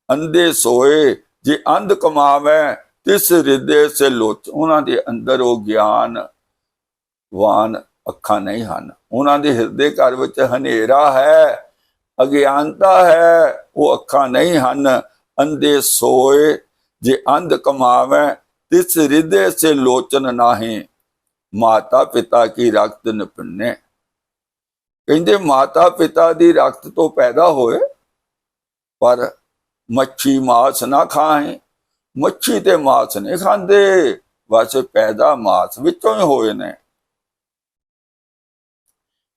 ਅੰਧੇ ਸੋਏ ਜੇ ਅੰਧ ਕਮਾਵੇ, ਤਿਸ ਹਿਰਦੇ ਸੇ ਲੋਚ। ਉਹਨਾਂ ਦੇ ਅੰਦਰ ਉਹ ਗਿਆਨ ਵਾਨ ਅੱਖਾਂ ਨਹੀਂ ਹਨ। ਉਹਨਾਂ ਦੇ ਹਿਰਦੇ ਘਰ ਵਿੱਚ ਹਨੇਰਾ ਹੈ, ਅਗਿਆਨਤਾ ਹੈ, ਉਹ ਅੱਖਾਂ ਨਹੀਂ ਹਨ। ਅੰਧੇ ਸੋਏ ਜੇ ਅੰਧ ਕਮਾਵੇ, ਤਿਸ ਹਿਰਦੇ ਸੇ ਲੋਚਨ ਨਾਹੀਂ। ਮਾਤਾ ਪਿਤਾ ਕੀ ਰਕਤ ਨਿਪੰਨੇ ਕਹਿੰਦੇ ਮਾਤਾ ਪਿਤਾ ਦੀ ਰਕਤ ਤੋਂ ਪੈਦਾ ਹੋਏ, ਪਰ ਮੱਛੀ ਮਾਸ ਨਾ ਖਾਏ ਮੱਛੀ ਤੇ ਮਾਸ ਨਹੀਂ ਖਾਂਦੇ, ਬਸ ਪੈਦਾ ਮਾਸ ਵਿੱਚੋਂ ਹੀ ਹੋਏ ਨੇ।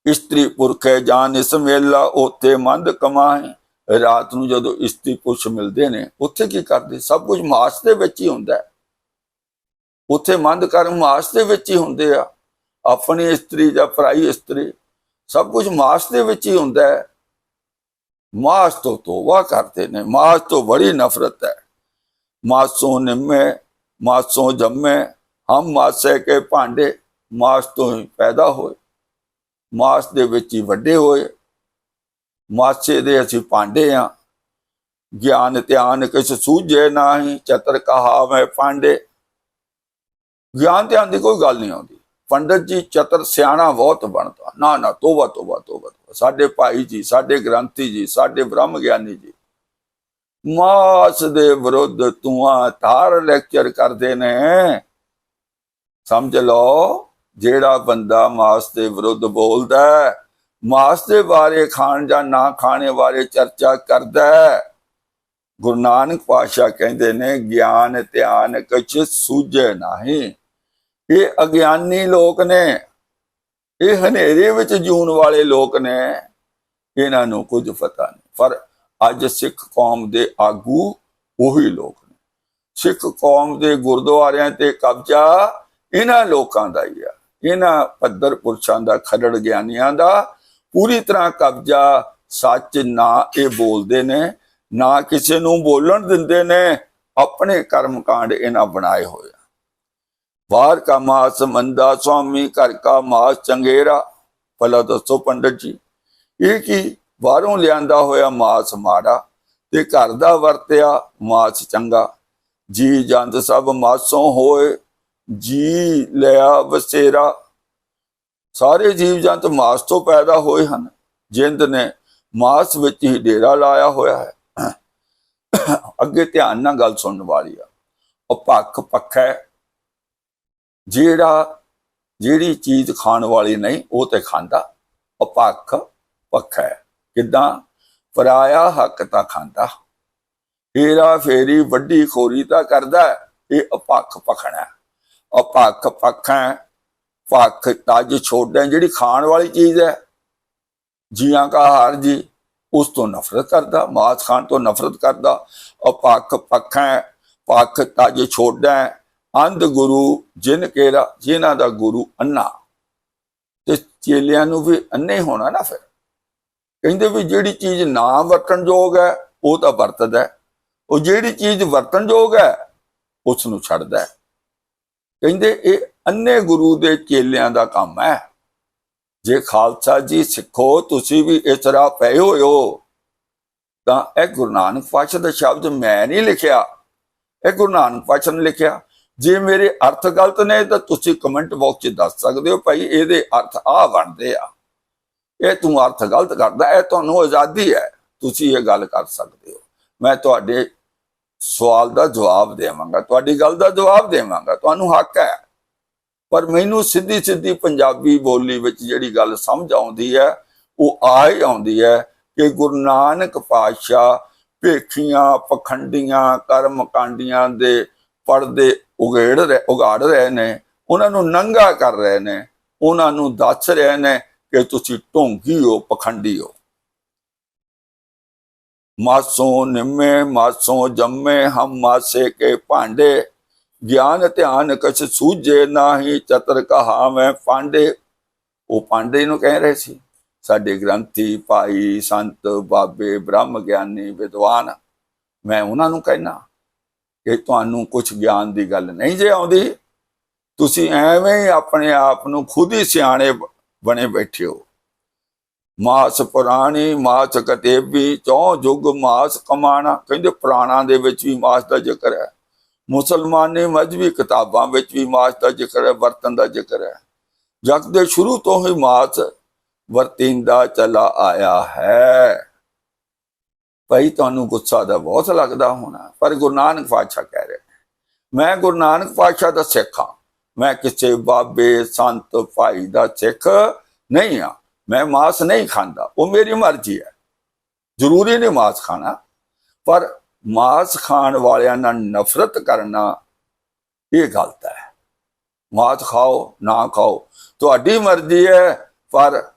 ਇਸਤਰੀ ਪੁਰਖੇ ਜਾਨ ਇਸ ਮੇਲਾ, ਉਥੇ ਮੰਦ ਕਮਾਏ ਰਾਤ ਨੂੰ ਜਦੋਂ ਇਸਤਰੀ ਪੁਰਸ਼ ਮਿਲਦੇ ਨੇ, ਉੱਥੇ ਕੀ ਕਰਦੇ? ਸਭ ਕੁਝ ਮਾਸ ਦੇ ਵਿੱਚ ਹੀ ਹੁੰਦਾ। ਹੈ ਉੱਥੇ ਮੰਦ ਕਰਮ ਮਾਸ ਦੇ ਵਿੱਚ ਹੀ ਹੁੰਦੇ ਆ। ਆਪਣੀ ਇਸਤਰੀ ਜਾਂ ਪਰਾਈ ਇਸਤਰੀ, ਸਭ ਕੁਝ ਮਾਸ ਦੇ ਵਿੱਚ ਹੀ ਹੁੰਦਾ ਹੈ। ਮਾਸ ਤੋਂ ਤੋਬਾ ਕਰਦੇ ਨੇ, ਮਾਸ ਤੋਂ ਬੜੀ ਨਫ਼ਰਤ ਹੈ। ਮਾਸੋਂ ਨਿੰਮੇ, ਮਾਸੋਂ ਜੰਮੇ, ਹਮ ਮਾਸੇ ਕੇ ਭਾਂਡੇ, ਮਾਸ ਤੋਂ ਹੀ ਪੈਦਾ ਹੋਏ। ਮਾਸ ਦੇ ਵਿੱਚ ਹੀ ਵੱਡੇ ਹੋਏ। ਮਾਸੇ ਦੇ ਅਸੀਂ ਭਾਂਡੇ ਆ। ਗਿਆਨ ਧਿਆਨ ਕਿਸ ਸੂਝੇ ਨਾਹੀ, ਚਤਰ ਕਹਾਵੇ ਭਾਂਡੇ। ਗਿਆਨ ਧਿਆਨ ਦੀ ਕੋਈ ਗੱਲ ਨਹੀਂ ਆਉਂਦੀ। ਪੰਡਤ ਜੀ ਚਤਰ ਸਿਆਣਾ ਬਹੁਤ ਬਣਦਾ। ਨਾ ਨਾ ਤੋਬਾ ਤੋਬਾ ਤੋਬਾ ਤੋਬਾ। ਸਾਡੇ ਭਾਈ ਜੀ ਸਾਡੇ ਗ੍ਰੰਥੀ ਜੀ ਸਾਡੇ ਬ੍ਰਹਮ ਗਿਆਨੀ ਜੀ। ਮਾਸ ਦੇ ਵਿਰੁੱਧ ਤੂੰ ਧਾਰ ਲੈਕਚਰ ਕਰਦੇ ਨੇ। ਸਮਝ ਲਓ ਜਿਹੜਾ ਬੰਦਾ ਮਾਸ ਦੇ ਵਿਰੁੱਧ ਬੋਲਦਾ ਹੈ, ਮਾਸ ਦੇ ਬਾਰੇ ਖਾਣ ਜਾਂ ਨਾ ਖਾਣੇ ਬਾਰੇ ਚਰਚਾ ਕਰਦਾ ਹੈ, ਗੁਰੂ ਨਾਨਕ ਪਾਤਸ਼ਾਹ ਕਹਿੰਦੇ ਨੇ ਗਿਆਨ ਧਿਆਨ ਕਛ ਸੂਝੇ ਨਹੀਂ। ਇਹ ਅਗਿਆਨੀ ਲੋਕ ਨੇ, ਇਹ ਹਨੇਰੇ ਵਿੱਚ ਜੂਨ ਵਾਲੇ ਲੋਕ ਨੇ, ਇਹਨਾਂ ਨੂੰ ਕੁਝ ਪਤਾ ਨਹੀਂ। ਪਰ ਅੱਜ ਸਿੱਖ ਕੌਮ ਦੇ ਆਗੂ ਉਹੀ ਲੋਕ ਨੇ। ਸਿੱਖ ਕੌਮ ਦੇ ਗੁਰਦੁਆਰਿਆਂ ਤੇ ਕਬਜ਼ਾ ਇਹਨਾਂ ਲੋਕਾਂ ਦਾ ਹੀ ਆ। ਇਹਨਾਂ ਪੱਧਰ ਪੁਰਸ਼ਾਂ ਦਾ, ਖਰੜ ਗਿਆਨੀਆਂ ਦਾ, ਪੂਰੀ ਤਰ੍ਹਾਂ ਕਬਜ਼ਾ ਸੱਚ ਨਾ ਇਹ ਬੋਲਦੇ ਨੇ, ਨਾ ਕਿਸੇ ਨੂੰ ਬੋਲਣ ਦਿੰਦੇ ਨੇ, ਆਪਣੇ ਕਰਮ ਕਾਂਡ ਇਹਨਾਂ ਬਣਾਏ ਹੋਏ ਆ ਬਾਹਰ ਕਾ ਮਾਸ ਮੰਦਾ ਸੁਆਮੀ ਘਰ ਕਾ ਮਾਸ ਚੰਗੇਰਾ, ਭਲਾ ਦੱਸੋ ਪੰਡਤ ਜੀ। ਇਹ ਕੀ ਬਾਹਰੋਂ ਲਿਆਂਦਾ ਹੋਇਆ ਮਾਸ ਮਾੜਾ ਤੇ ਘਰ ਦਾ ਵਰਤਿਆ ਮਾਸ ਚੰਗਾ। ਜੀ ਜੰਦ ਸਭ ਮਾਸੋਂ ਹੋਏ, ਜੀ ਲਿਆ ਵਸੇਰਾ। ਸਾਰੇ ਜੀਵ ਜੰਤ ਮਾਸ ਤੋਂ ਪੈਦਾ ਹੋਏ ਹਨ, ਜਿੰਦ ਨੇ ਮਾਸ ਵਿੱਚ ਹੀ ਡੇਰਾ ਲਾਇਆ ਹੋਇਆ ਹੈ। ਅੱਗੇ ਧਿਆਨ ਨਾਲ ਗੱਲ ਸੁਣਨ ਵਾਲੀ ਆ। ਉਹ ਪੱਖ ਪੱਖੈ ਜਿਹੜਾ, ਜਿਹੜੀ ਚੀਜ਼ ਖਾਣ ਵਾਲੀ ਨਹੀਂ, ਉਹ ਤੇ ਖਾਂਦਾ। ਅਪੱਖ ਪੱਖ ਹੈ। ਕਿਦਾਂ? ਪਰਾਇਆ ਹੱਕ ਤਾਂ ਖਾਂਦਾ। ਹੀਰਾ ਫੇਰੀ ਵੱਡੀ ਖੋਰੀ ਤਾਂ ਕਰਦਾ ਇਹ ਅਪੱਖ ਪਖਣਾ ਅਪੱਖ ਪੱਖਾਂ ਪੱਖ ਤਜ ਛੋੜਦਾ ਜਿਹੜੀ ਖਾਣ ਵਾਲੀ ਚੀਜ਼ ਹੈ। ਜੀਆਂ ਕਾ ਹਾਰ ਜੀ, ਉਸ ਤੋਂ ਨਫ਼ਰਤ ਕਰਦਾ, ਮਾਸ ਖਾਣ ਤੋਂ ਨਫ਼ਰਤ ਕਰਦਾ। ਅਪੱਖ ਪੱਖਾਂ ਪੱਖ ਤਜ ਛੋੜਦਾ ਅੰਧ ਗੁਰੂ ਜਿਨ ਕੇਰਾ ਜਿਨ੍ਹਾਂ ਦਾ ਗੁਰੂ ਅੰਨਾ। ਤੇ ਚੇਲਿਆਂ ਨੂੰ ਵੀ ਅੰਨੇ ਹੋਣਾ ਨਾ ਫਿਰ। ਕਹਿੰਦੇ ਵੀ ਜਿਹੜੀ ਚੀਜ਼ ਨਾ ਵਰਤਣਯੋਗ ਹੈ, ਉਹ ਤਾਂ ਵਰਤਦਾ ਹੈ। ਉਹ ਜਿਹੜੀ ਚੀਜ਼ ਵਰਤਣਯੋਗ ਹੈ ਉਸ ਨੂੰ ਛੱਡਦਾ ਹੈ। ਕਹਿੰਦੇ ਇਹ ਅੰਨੇ ਗੁਰੂ ਦੇ ਚੇਲਿਆਂ ਦਾ ਕੰਮ ਹੈ। ਜੇ ਖਾਲਸਾ ਜੀ ਸਿੱਖੋ, ਤੁਸੀਂ ਵੀ ਇਸ ਤਰ੍ਹਾਂ ਪਏ ਹੋਏ ਹੋ ਤਾਂ ਇਹ ਗੁਰੂ ਨਾਨਕ ਪਾਤਸ਼ਾਹ ਦਾ ਸ਼ਬਦ ਮੈਂ ਨਹੀਂ ਲਿਖਿਆ। ਇਹ ਗੁਰੂ ਨਾਨਕ ਪਾਤਸ਼ਾਹ ਨੇ ਲਿਖਿਆ। ਜੇ ਮੇਰੇ ਅਰਥ ਗਲਤ ਨੇ ਤਾਂ ਤੁਸੀਂ ਕਮੈਂਟ ਬਾਕਸ 'ਚ ਦੱਸ ਸਕਦੇ ਹੋ ਭਾਈ, ਇਹਦੇ ਅਰਥ ਆ ਬਣਦੇ ਆ। ਇਹ ਤੂੰ ਅਰਥ ਗਲਤ ਕਰਦਾ, ਇਹ ਤੁਹਾਨੂੰ ਆਜ਼ਾਦੀ ਹੈ। ਤੁਸੀਂ ਇਹ ਗੱਲ ਕਰ ਸਕਦੇ ਹੋ। ਮੈਂ ਤੁਹਾਡੇ ਸਵਾਲ ਦਾ ਜਵਾਬ ਦੇਵਾਂਗਾ, ਤੁਹਾਡੀ ਗੱਲ ਦਾ ਜਵਾਬ ਦੇਵਾਂਗਾ, ਤੁਹਾਨੂੰ ਹੱਕ ਹੈ। ਪਰ ਮੈਨੂੰ ਸਿੱਧੀ ਸਿੱਧੀ ਪੰਜਾਬੀ ਬੋਲੀ ਵਿੱਚ ਜਿਹੜੀ ਗੱਲ ਸਮਝ ਆਉਂਦੀ ਹੈ, ਉਹ ਆ ਹੀ ਆਉਂਦੀ ਹੈ ਕਿ ਗੁਰੂ ਨਾਨਕ ਪਾਤਸ਼ਾਹ ਭੇਖੀਆਂ, ਪਖੰਡੀਆਂ, ਕਰਮ ਕਾਂਡੀਆਂ ਦੇ ਪਰਦੇ ਉਗੇੜ ਰਹੇ ਉਗਾੜ ਰਹੇ ਨੇ, ਉਹਨਾਂ ਨੂੰ ਨੰਗਾ ਕਰ ਰਹੇ ਨੇ, ਉਹਨਾਂ ਨੂੰ ਦੱਸ ਰਹੇ ਨੇ ਕਿ ਤੁਸੀਂ ਢੋਂਗੀ ਹੋ, ਪਖੰਡੀ ਹੋ। ਮਾਸੋਂ ਨਿੰਮੇ, ਮਾਸੋਂ ਜੰਮੇ, ਹਮ ਮਾਸੇ ਕੇ ਭਾਂਡੇ, ਗਿਆਨ ਧਿਆਨ ਕਛ ਸੂਝੇ ਨਾਹੀ, ਚਤਰ ਕਹਾ ਮੈਂ ਪਾਂਡੇ ਉਹ ਪਾਂਡੇ ਨੂੰ ਕਹਿ ਰਹੇ ਸੀ, ਸਾਡੇ ਗ੍ਰੰਥੀ ਭਾਈ ਸੰਤ ਬਾਬੇ ਬ੍ਰਹਮ ਗਿਆਨੀ ਵਿਦਵਾਨ, ਮੈਂ ਉਹਨਾਂ ਨੂੰ ਕਹਿਣਾ ਕਿ ਤੁਹਾਨੂੰ ਕੁਝ ਗਿਆਨ ਦੀ ਗੱਲ ਨਹੀਂ ਜੇ ਆਉਂਦੀ, ਤੁਸੀਂ ਐਵੇਂ ਹੀ ਆਪਣੇ ਆਪ ਨੂੰ ਖੁਦ ਹੀ ਸਿਆਣੇ ਬਣੇ ਬੈਠੇ ਹੋ। ਮਾਸ ਪੁਰਾਣੀ, ਮਾਸ ਕਤੇਬੀ, ਚੌ ਜੁਗ ਮਾਸ ਕਮਾਣਾ, ਕਹਿੰਦੇ ਪੁਰਾਣਾਂ ਦੇ ਵਿੱਚ ਵੀ ਮਾਸ ਦਾ ਜ਼ਿਕਰ ਹੈ। ਮੁਸਲਮਾਨੀ ਮਜਬੀ ਕਿਤਾਬਾਂ ਵਿੱਚ ਵੀ ਮਾਸ ਦਾ ਜ਼ਿਕਰ ਹੈ ਵਰਤਨ ਦਾ ਜ਼ਿਕਰ ਹੈ। ਜਗ ਦੇ ਸ਼ੁਰੂ ਤੋਂ ਹੀ ਮਾਸ ਵਰਤਿੰਦਾ ਚਲਾ ਆਇਆ ਹੈ। ਭਾਈ ਤੁਹਾਨੂੰ ਗੁੱਸਾ ਦਾ ਬਹੁਤ ਲੱਗਦਾ ਹੋਣਾ, ਪਰ ਗੁਰੂ ਨਾਨਕ ਪਾਤਸ਼ਾਹ ਕਹਿ ਰਹੇ ਮੈਂ ਗੁਰੂ ਨਾਨਕ ਪਾਤਸ਼ਾਹ ਦਾ ਸਿੱਖ ਹਾਂ। ਮੈਂ ਕਿਸੇ ਬਾਬੇ, ਸੰਤ, ਭਾਈ ਦਾ ਸਿੱਖ ਨਹੀਂ ਹਾਂ। ਮੈਂ ਮਾਸ ਨਹੀਂ ਖਾਂਦਾ। ਉਹ ਮੇਰੀ ਮਰਜ਼ੀ ਹੈ। ਜ਼ਰੂਰੀ ਨਹੀਂ ਮਾਸ ਖਾਣਾ। ਪਰ ਮਾਸ ਖਾਣ ਵਾਲਿਆਂ ਨਾਲ ਨਫ਼ਰਤ ਕਰਨਾ ਇਹ ਗਲਤ ਹੈ। ਮਾਸ ਖਾਓ, ਨਾ ਖਾਓ। ਤੁਹਾਡੀ ਮਰਜ਼ੀ ਹੈ, ਪਰ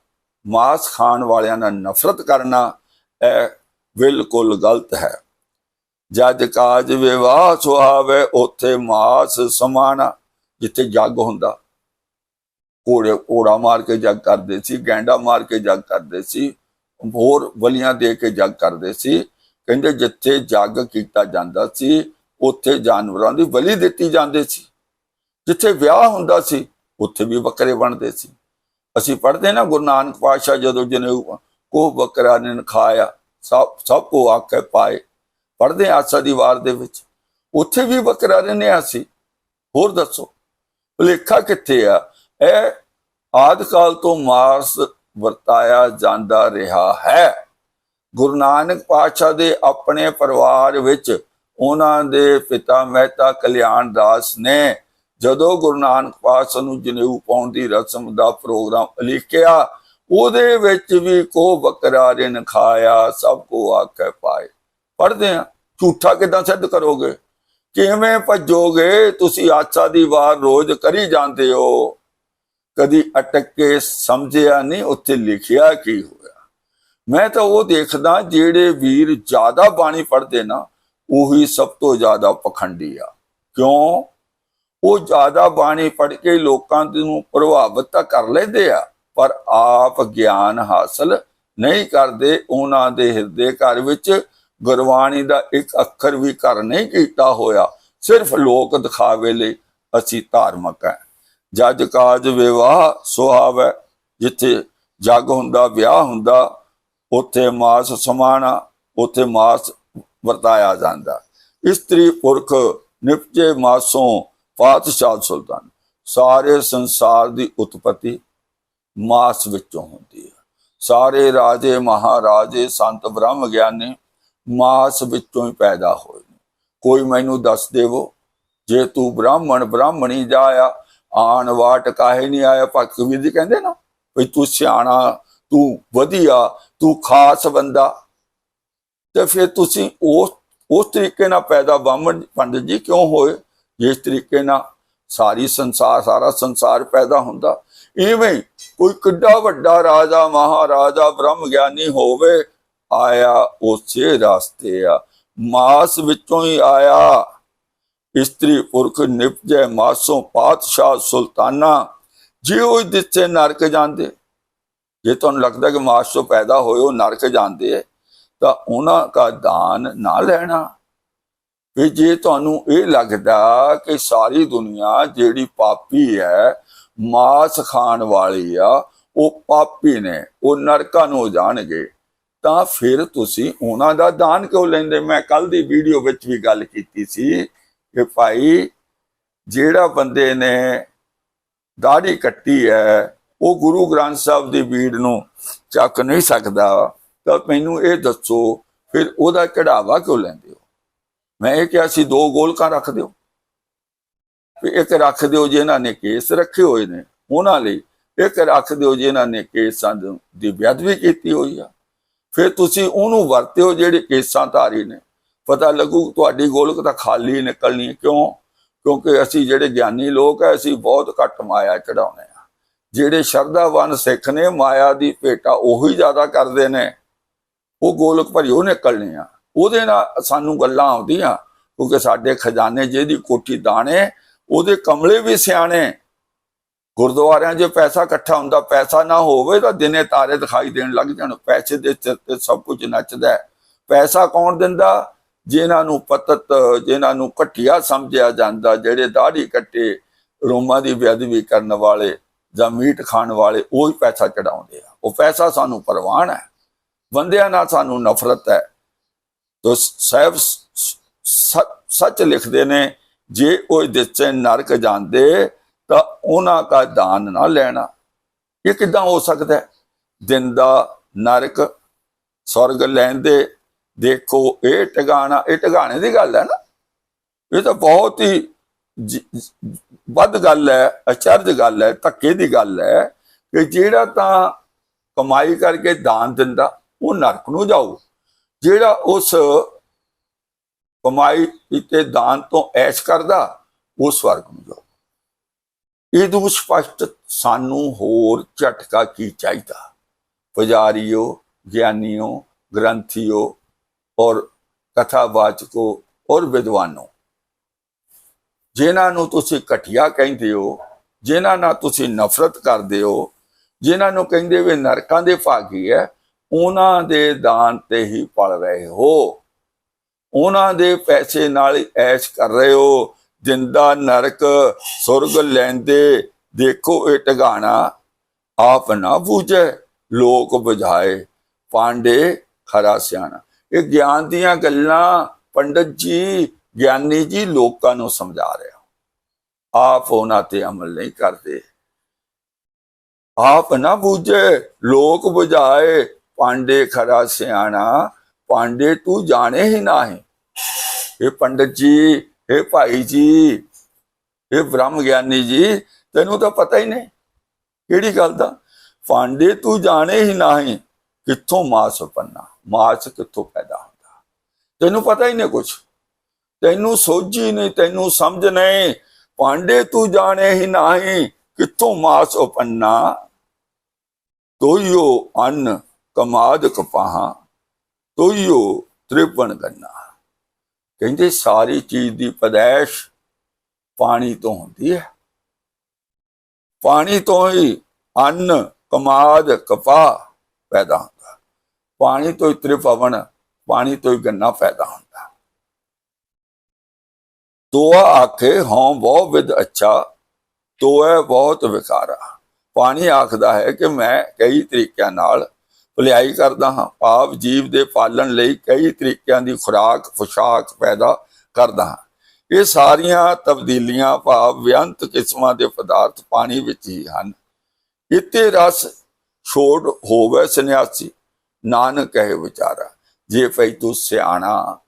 ਮਾਸ ਖਾਣ ਵਾਲਿਆਂ ਨਾਲ ਨਫ਼ਰਤ ਕਰਨਾ ਇਹ ਬਿਲਕੁਲ ਗਲਤ ਹੈ। ਜਦ ਕਾਜ ਵਿਵਾਹ ਸੁਹਾਵੇ ਉੱਥੇ ਮਾਸ ਸਮਾਨਾ ਜਿੱਥੇ ਜੱਗ ਹੁੰਦਾ। ਘੋੜੇ, ਘੋੜਾ ਮਾਰ ਕੇ ਜੱਗ ਕਰਦੇ ਸੀ, ਗੈਂਡਾ ਮਾਰ ਕੇ ਜੱਗ ਕਰਦੇ ਸੀ, ਹੋਰ ਬਲੀਆਂ ਦੇ ਕੇ ਜੱਗ ਕਰਦੇ ਸੀ। ਕਹਿੰਦੇ ਜਿੱਥੇ ਜੱਗ ਕੀਤਾ ਜਾਂਦਾ ਸੀ, ਉੱਥੇ ਜਾਨਵਰਾਂ ਦੀ ਬਲੀ ਦਿੱਤੀ ਜਾਂਦੀ ਸੀ। ਜਿੱਥੇ ਵਿਆਹ ਹੁੰਦਾ ਸੀ, ਉੱਥੇ ਵੀ ਬੱਕਰੇ ਬਣਦੇ ਸੀ। ਅਸੀਂ ਪੜ੍ਹਦੇ ਨਾ ਗੁਰੂ ਨਾਨਕ ਪਾਤਸ਼ਾਹ ਜਦੋਂ ਜਨੇਊ ਕੋ ਬੱਕਰਾ ਨੇ ਖਾਇਆ ਸਭ ਸਭ ਕੋ ਆਕੇ ਪਾਏ। ਪੜ੍ਹਦੇ ਹਾਂ ਆਸਾ ਦੀ ਵਾਰ ਦੇ ਵਿੱਚ। ਉੱਥੇ ਵੀ ਬੱਕਰਾ ਨੇ ਸੀ ਹੋਰ ਦੱਸੋ, ਭੁਲੇਖਾ ਕਿੱਥੇ ਆ? ਇਹ ਆਦ ਕਾਲ ਤੋਂ ਮਾਰਸ ਵਰਤਾਇਆ ਜਾਂਦਾ ਰਿਹਾ ਹੈ। ਗੁਰੂ ਨਾਨਕ ਪਾਤਸ਼ਾਹ ਦੇ ਆਪਣੇ ਪਰਿਵਾਰ ਵਿੱਚ ਉਹਨਾਂ ਦੇ ਪਿਤਾ ਮਹਿਤਾ ਕਲਿਆਣ ਦਾਸ ਨੇ ਜਦੋਂ ਗੁਰੂ ਨਾਨਕ ਪਾਤਸ਼ਾਹ ਨੂੰ ਜਨੇਊ ਪਾਉਣ ਦੀ ਰਸਮ ਦਾ ਪ੍ਰੋਗਰਾਮ ਲਿਖਿਆ ਉਹਦੇ ਵਿੱਚ ਵੀ ਕੋ ਬਕਰਾ ਰਿਨ ਖਾਇਆ, ਸਭ ਕੋ ਆਖੇ ਪਾਏ। ਪੜਦੇ ਆ, ਝੂਠਾ ਕਿਦਾਂ ਸਿੱਧ ਕਰੋਗੇ? ਕਿਵੇਂ ਭੱਜੋਗੇ? ਤੁਸੀਂ ਆਚਾ ਦੀ ਵਾਰ ਰੋਜ਼ ਕਰੀ ਜਾਂਦੇ ਹੋ। ਕਦੀ ਅਟਕ ਕੇ ਸਮਝਿਆ ਨਹੀਂ, ਉੱਥੇ ਲਿਖਿਆ ਕੀ ਹੋਇਆ? ਮੈਂ ਤਾਂ ਉਹ ਦੇਖਦਾ ਜਿਹੜੇ ਵੀਰ ਜ਼ਿਆਦਾ ਬਾਣੀ ਪੜ੍ਹਦੇ ਨਾ, ਉਹੀ ਸਭ ਤੋਂ ਜ਼ਿਆਦਾ ਪਖੰਡੀ ਆ। ਕਿਉਂ? ਉਹ ਜ਼ਿਆਦਾ ਬਾਣੀ ਪੜ੍ਹ ਕੇ ਲੋਕਾਂ ਨੂੰ ਪ੍ਰਭਾਵਿਤ ਤਾਂ ਕਰ ਲੈਂਦੇ ਆ। ਪਰ ਆਪ ਗਿਆਨ ਹਾਸਲ ਨਹੀਂ ਕਰਦੇ, ਉਹਨਾਂ ਦੇ ਹਿਰਦੇ ਘਰ ਵਿੱਚ ਗੁਰਬਾਣੀ ਦਾ ਇੱਕ ਅੱਖਰ ਵੀ ਘਰ ਨਹੀਂ ਕੀਤਾ ਹੋਇਆ। ਸਿਰਫ ਲੋਕ ਦਿਖਾਵੇ ਲਈ ਅਸੀਂ ਧਾਰਮਿਕ ਹੈ। ਜੱਜ ਕਾਜ ਵਿਵਾਹ ਸੁਹਾਵੈ, ਜਿੱਥੇ ਜੱਗ ਹੁੰਦਾ, ਵਿਆਹ ਹੁੰਦਾ, ਉੱਥੇ ਮਾਸ ਸਮਾਣਾ, ਉੱਥੇ ਮਾਸ ਵਰਤਾਇਆ ਜਾਂਦਾ। ਇਸਤਰੀ ਪੁਰਖ ਨਿਪਜੇ ਮਾਸੋਂ ਪਾਤਸ਼ਾਹ ਸੁਲਤਾਨ। ਸਾਰੇ ਸੰਸਾਰ ਦੀ ਉਤਪਤੀ ਮਾਸ ਵਿੱਚੋਂ ਹੁੰਦੀ ਹੈ। ਸਾਰੇ ਰਾਜੇ, ਮਹਾਰਾਜੇ, ਸੰਤ, ਬ੍ਰਹਮ ਗਿਆਨੀ ਮਾਸ ਵਿੱਚੋਂ ਹੀ ਪੈਦਾ ਹੋਏ ਨੇ। ਕੋਈ ਮੈਨੂੰ ਦੱਸ ਦੇਵੋ, ਜੇ ਤੂੰ ਬ੍ਰਾਹਮਣ, ਬ੍ਰਾਹਮਣੀ ਜਾਇਆ ਆਣ ਵਾਟ ਕਾਹੇ ਨਹੀਂ ਆਇਆ? ਭਗਤ ਕਬੀਰ ਜੀ ਕਹਿੰਦੇ ਨਾ ਵੀ ਤੂੰ ਸਿਆਣਾ, ਤੂੰ ਵਧੀਆ, ਤੂੰ ਖਾਸ ਬੰਦਾ। ਤੇ ਫਿਰ ਤੁਸੀਂ ਉਸ ਉਸ ਤਰੀਕੇ ਨਾਲ ਪੈਦਾ ਬਾਹਮਣ ਪੰਡਿਤ ਜੀ ਕਿਉਂ ਹੋਏ? ਜਿਸ ਤਰੀਕੇ ਨਾਲ ਸਾਰੀ ਸੰਸਾਰ, ਸਾਰਾ ਸੰਸਾਰ ਪੈਦਾ ਹੁੰਦਾ। ਇਵੇਂ ਕੋਈ ਕਿੱਡਾ ਵੱਡਾ ਰਾਜਾ, ਮਹਾਰਾਜਾ, ਬ੍ਰਹਮ ਗਿਆਨੀ ਹੋਵੇ, ਆਇਆ ਉਸੇ ਰਾਸਤੇ ਆ। ਮਾਸ ਵਿੱਚੋਂ ਹੀ ਆਇਆ। ਇਸਤਰੀ ਪੁਰਖ ਨਿਪਜੈ ਮਾਸੋਂ ਪਾਤਸ਼ਾਹ ਸੁਲਤਾਨਾ। ਜੇ ਉਹ ਦਿੱਤੇ ਨਰਕ ਜਾਂਦੇ, ਜੇ ਤੁਹਾਨੂੰ ਲੱਗਦਾ ਕਿ ਮਾਸ ਤੋਂ ਪੈਦਾ ਹੋਏ ਉਹ ਨਰਕ ਜਾਂਦੇ ਹੈ ਤਾਂ ਉਹਨਾਂ ਦਾ ਦਾਨ ਨਾ ਲੈਣਾ। ਵੀ ਜੇ ਤੁਹਾਨੂੰ ਇਹ ਲੱਗਦਾ ਕਿ ਸਾਰੀ ਦੁਨੀਆ ਜਿਹੜੀ ਪਾਪੀ ਹੈ ਮਾਸ ਖਾਣ ਵਾਲੀ ਆ, ਉਹ ਪਾਪੀ ਨੇ, ਉਹ ਨਰਕਾਂ ਨੂੰ ਜਾਣਗੇ। ਤਾਂ ਫਿਰ ਤੁਸੀਂ ਉਹਨਾਂ ਦਾ ਦਾਨ ਕਿਉਂ ਲੈਂਦੇ? ਮੈਂ ਕੱਲ ਦੀ ਵੀਡੀਓ ਵਿੱਚ ਵੀ ਗੱਲ ਕੀਤੀ ਸੀ ਕਿ ਭਾਈ ਜਿਹੜਾ ਬੰਦੇ ਨੇ ਦਾੜੀ ਕੱਟੀ ਹੈ, ਉਹ ਗੁਰੂ ਗ੍ਰੰਥ ਸਾਹਿਬ ਦੀ ਬੀੜ ਨੂੰ ਚੱਕ ਨਹੀਂ ਸਕਦਾ। ਤਾਂ ਮੈਨੂੰ ਇਹ ਦੱਸੋ, ਫਿਰ ਉਹਦਾ ਕਢਾਵਾ ਕਿਉਂ ਲੈਂਦੇ ਹੋ? ਮੈਂ ਇਹ ਕਿਹਾ ਸੀ ਦੋ ਗੋਲਕਾਂ ਰੱਖ ਦਿਓ। ਵੀ ਇੱਕ ਰੱਖ ਦਿਓ ਜਿਨ੍ਹਾਂ ਨੇ ਕੇਸ ਰੱਖੇ ਹੋਏ ਨੇ ਉਹਨਾਂ ਲਈ, ਇੱਕ ਰੱਖ ਦਿਓ ਜਿਨ੍ਹਾਂ ਨੇ ਕੇਸਾਂ ਦੀ ਬੇਅਦਬੀ ਕੀਤੀ ਹੋਈ ਆ। ਫਿਰ ਤੁਸੀਂ ਉਹਨੂੰ ਵਰਤਿਓ ਜਿਹੜੇ ਕੇਸਾਂ ਧਾਰੀ ਨੇ। ਪਤਾ ਲੱਗੂ ਤੁਹਾਡੀ ਗੋਲਕ ਤਾਂ ਖਾਲੀ ਨਿਕਲਣੀ ਕਿਉਂ? ਕਿਉਂਕਿ ਅਸੀਂ ਜਿਹੜੇ ਗਿਆਨੀ ਲੋਕ ਐ ਅਸੀਂ ਬਹੁਤ ਘੱਟ ਮਾਇਆ ਚੜਾਉਨੇ ਆ। ਜਿਹੜੇ ਸ਼ਰਧਾਵਾਨ ਸਿੱਖ ਨੇ, ਮਾਇਆ ਦੀ ਭੇਟਾ ਉਹੀ ਜ਼ਿਆਦਾ ਕਰਦੇ ਨੇ। ਉਹ ਗੋਲਕ ਭਰਿਓ ਨਿਕਲਣੇ ਆ। ਉਹਦੇ ਨਾਲ ਸਾਨੂੰ ਗੱਲਾਂ ਆਉਂਦੀਆਂ, ਕਿਉਂਕਿ ਸਾਡੇ ਖਜ਼ਾਨੇ ਜਿਹਦੀ ਕੋਠੀ ਦਾਣੇ ਉਹਦੇ ਕਮਲੇ ਵੀ ਸਿਆਣੇ। ਗੁਰਦੁਆਰਿਆਂ 'ਚ ਪੈਸਾ ਇਕੱਠਾ ਹੁੰਦਾ, ਪੈਸਾ ਨਾ ਹੋਵੇ ਤਾਂ ਦਿਨੇ ਤਾਰੇ ਦਿਖਾਈ ਦੇਣ ਲੱਗ ਜਾਣ, ਪੈਸੇ ਦੇ ਸਿਰ ਤੇ ਸਭ ਕੁਝ ਨੱਚਦਾ ਹੈ। ਪੈਸਾ ਕੌਣ ਦਿੰਦਾ? ਜਿਨ੍ਹਾਂ ਨੂੰ ਪਤਤ, ਜਿਨ੍ਹਾਂ ਨੂੰ ਘਟਿਆ ਸਮਝਿਆ ਜਾਂਦਾ, ਜਿਹੜੇ ਦਾੜੀ ਕੱਟੇ ਰੋਮਾਂ ਦੀ ਬੇਅਦਬੀ ਕਰਨ ਵਾਲੇ ਜਾਂ ਮੀਟ ਖਾਣ ਵਾਲੇ, ਉਹ ਹੀ ਪੈਸਾ ਚੜਾਉਂਦੇ ਆ। ਉਹ ਪੈਸਾ ਸਾਨੂੰ ਪਰਵਾਨ ਹੈ। ਬੰਦਿਆਂ ਨਾਲ ਸਾਨੂੰ ਨਫ਼ਰਤ ਹੈ। ਤੋ ਸਾਹਿਬ ਸੱਚ ਲਿਖਦੇ ਨੇ ਜੇ ਉਹ ਦਿੱਤੇ ਨਰਕ ਜਾਂਦੇ, ਤਾਂ ਉਹਨਾਂ ਦਾ ਦਾਨ ਨਾ ਲੈਣਾ। ਇਹ ਕਿਦਾਂ ਹੋ ਸਕਦਾ? ਹੈ ਦਿਨ ਦਾ ਨਰਕ ਸਵਰਗ ਲੈਂਦੇ, ਦੇਖੋ, ਇਹ ਟਿਕਾਣਾ, ਇਹ ਟਿਕਾਣੇ ਦੀ ਗੱਲ ਹੈ ਨਾ। ਇਹ ਤਾਂ ਬਹੁਤ ਹੀ ਵੱਧ ਗੱਲ ਹੈ, ਅਚਰਜ ਗੱਲ ਹੈ, ਧੱਕੇ ਦੀ ਗੱਲ ਹੈ ਕਿ ਜਿਹੜਾ ਤਾਂ ਕਮਾਈ ਕਰਕੇ ਦਾਨ ਦਿੰਦਾ, ਉਹ ਨਰਕ ਨੂੰ ਜਾਊ। ਜਿਹੜਾ ਉਸ ਕਮਾਈ ਕੀਤੇ ਦਾਨ ਤੋਂ ਐਸ਼ ਕਰਦਾ, ਉਹ ਸਵਰਗ ਨੂੰ ਜਾਊ ਇਹ ਤੋਂ ਸਪਸ਼ਟ ਸਾਨੂੰ ਹੋਰ ਝਟਕਾ ਕੀ ਚਾਹੀਦਾ? ਪੁਜਾਰੀਓ, ਗਿਆਨੀਓ, ਗ੍ਰੰਥੀਓ ਔਰ ਕਥਾਵਾਚਕੋ ਔਰ ਵਿਦਵਾਨੋ, ਜਿਨ੍ਹਾਂ ਨੂੰ ਤੁਸੀਂ ਘਟਿਆ ਕਹਿੰਦੇ ਹੋ, ਜਿਨ੍ਹਾਂ ਨਾਲ ਤੁਸੀਂ ਨਫ਼ਰਤ ਕਰਦੇ ਹੋ, ਜਿਨ੍ਹਾਂ ਨੂੰ ਕਹਿੰਦੇ ਵੀ ਨਰਕਾਂ ਦੇ ਭਾਗੀ ਹੈ, ਉਹਨਾਂ ਦੇ ਦਾਨ ਤੇ ਹੀ ਪਲ ਰਹੇ ਹੋ। ਉਹਨਾਂ ਦੇ ਪੈਸੇ ਨਾਲ ਐਸ਼ ਕਰ ਰਹੇ ਹੋ। ਜਿੰਦਾ ਨਰਕ ਸੁਰਗ ਲੈਂਦੇ, ਦੇਖੋ ਇਹ ਟਗਾਣਾ ਆਪ ਨਾ ਬੂਝੇ, ਲੋਕ ਬੁਝਾਏ। ਪਾਂਡੇ, ਖਰਾ ਸਿਆਣਾ। ਇਹ ਗਿਆਨ ਦੀਆਂ ਗੱਲਾਂ ਪੰਡਤ ਜੀ, ਗਿਆਨੀ ਜੀ ਲੋਕਾਂ ਨੂੰ ਸਮਝਾ ਰਿਹਾ ਆਪ ਉਹਨਾਂ ਤੇ ਅਮਲ ਨਹੀਂ ਕਰਦੇ। ਆਪ ਨਾ ਬੂਝੇ, ਲੋਕ ਬੁਝਾਏ। ਪਾਂਡੇ, ਖਰਾ ਸਿਆਣਾ। ਪਾਂਡੇ, ਤੂੰ ਜਾਣੇ ਹੀ ਨਾ ਨਾਹੀਂ। ਇਹ ਪੰਡਤ ਜੀ ਇਹ ਭਾਈ ਜੀ ਇਹ ਬ੍ਰਹਮ ਗਿਆਨੀ ਜੀ, ਤੈਨੂੰ ਤਾਂ ਪਤਾ ਹੀ ਨਹੀਂ ਕਿਹੜੀ ਗੱਲ ਦਾ? ਪਾਂਡੇ ਤੂੰ ਜਾਣੇ ਹੀ ਨਹੀਂ ਕਿੱਥੋਂ ਮਾਸ ਪੰਨਾ, ਮਾਸ ਕਿੱਥੋਂ ਪੈਦਾ ਹੁੰਦਾ? ਤੈਨੂੰ ਪਤਾ ਹੀ ਨਹੀਂ ਕੁਛ? ਤੈਨੂੰ ਸੋਝੀ ਨਹੀਂ, ਤੈਨੂੰ ਸਮਝ ਨਹੀਂ ਪਾਂਡੇ ਤੂੰ ਜਾਣੇ ਹੀ ਨਹੀਂ ਕਿੱਥੋਂ ਮਾਸ ਉਪੰਨਾ ਤੋਈਓ ਅੰਨ ਕਮਾਦ ਕਪਾਹਾਂ, ਤੋਈਓ ਤ੍ਰਿਪਣ ਗੰਨਾ। ਕਹਿੰਦੇ ਸਾਰੀ ਚੀਜ਼ ਦੀ ਪਦੈਸ਼ ਪਾਣੀ ਤੋਂ ਹੁੰਦੀ ਹੈ। ਪਾਣੀ ਤੋਂ ਹੀ ਅੰਨ, ਕਮਾਦ, ਕਪਾਹ ਪੈਦਾ ਹੁੰਦਾ। ਪਾਣੀ ਤੋਂ ਹੀ ਤ੍ਰਿਪਵਨ ਪਾਣੀ ਤੋਂ ਹੀ ਗੰਨਾ ਪੈਦਾ ਹੁੰਦਾ। ਤੋਆ ਆਖੇ, ਹਉ ਬਹੁ ਵਿਦ ਅੱਛਾ ਤੋਏ ਬਹੁਤ ਵਿਕਾਰਾ ਪਾਣੀ ਆਖਦਾ ਹੈ ਕਿ ਮੈਂ ਕਈ ਤਰੀਕਿਆਂ ਨਾਲ ਭਲਾਈ ਕਰਦਾ ਹਾਂ ਭਾਵ ਜੀਵ ਦੇ ਪਾਲਣ ਲਈ ਕਈ ਤਰੀਕਿਆਂ ਦੀ ਖੁਰਾਕ, ਪੁਸ਼ਾਕ ਪੈਦਾ ਕਰਦਾ ਹਾਂ। ਇਹ ਸਾਰੀਆਂ ਤਬਦੀਲੀਆਂ ਭਾਵ ਵਿਅੰਤ ਕਿਸਮਾਂ ਦੇ ਪਦਾਰਥ ਪਾਣੀ ਵਿੱਚ ਹੀ ਹਨ। ਇਤੇ ਰਸ ਛੋੜ ਹੋਵੇ ਸੰਨਿਆਸੀ, ਨਾਨਕ ਹੈ ਵਿਚਾਰਾ, ਜੇ ਭਈ ਤੂੰ ਸਿਆਣਾ,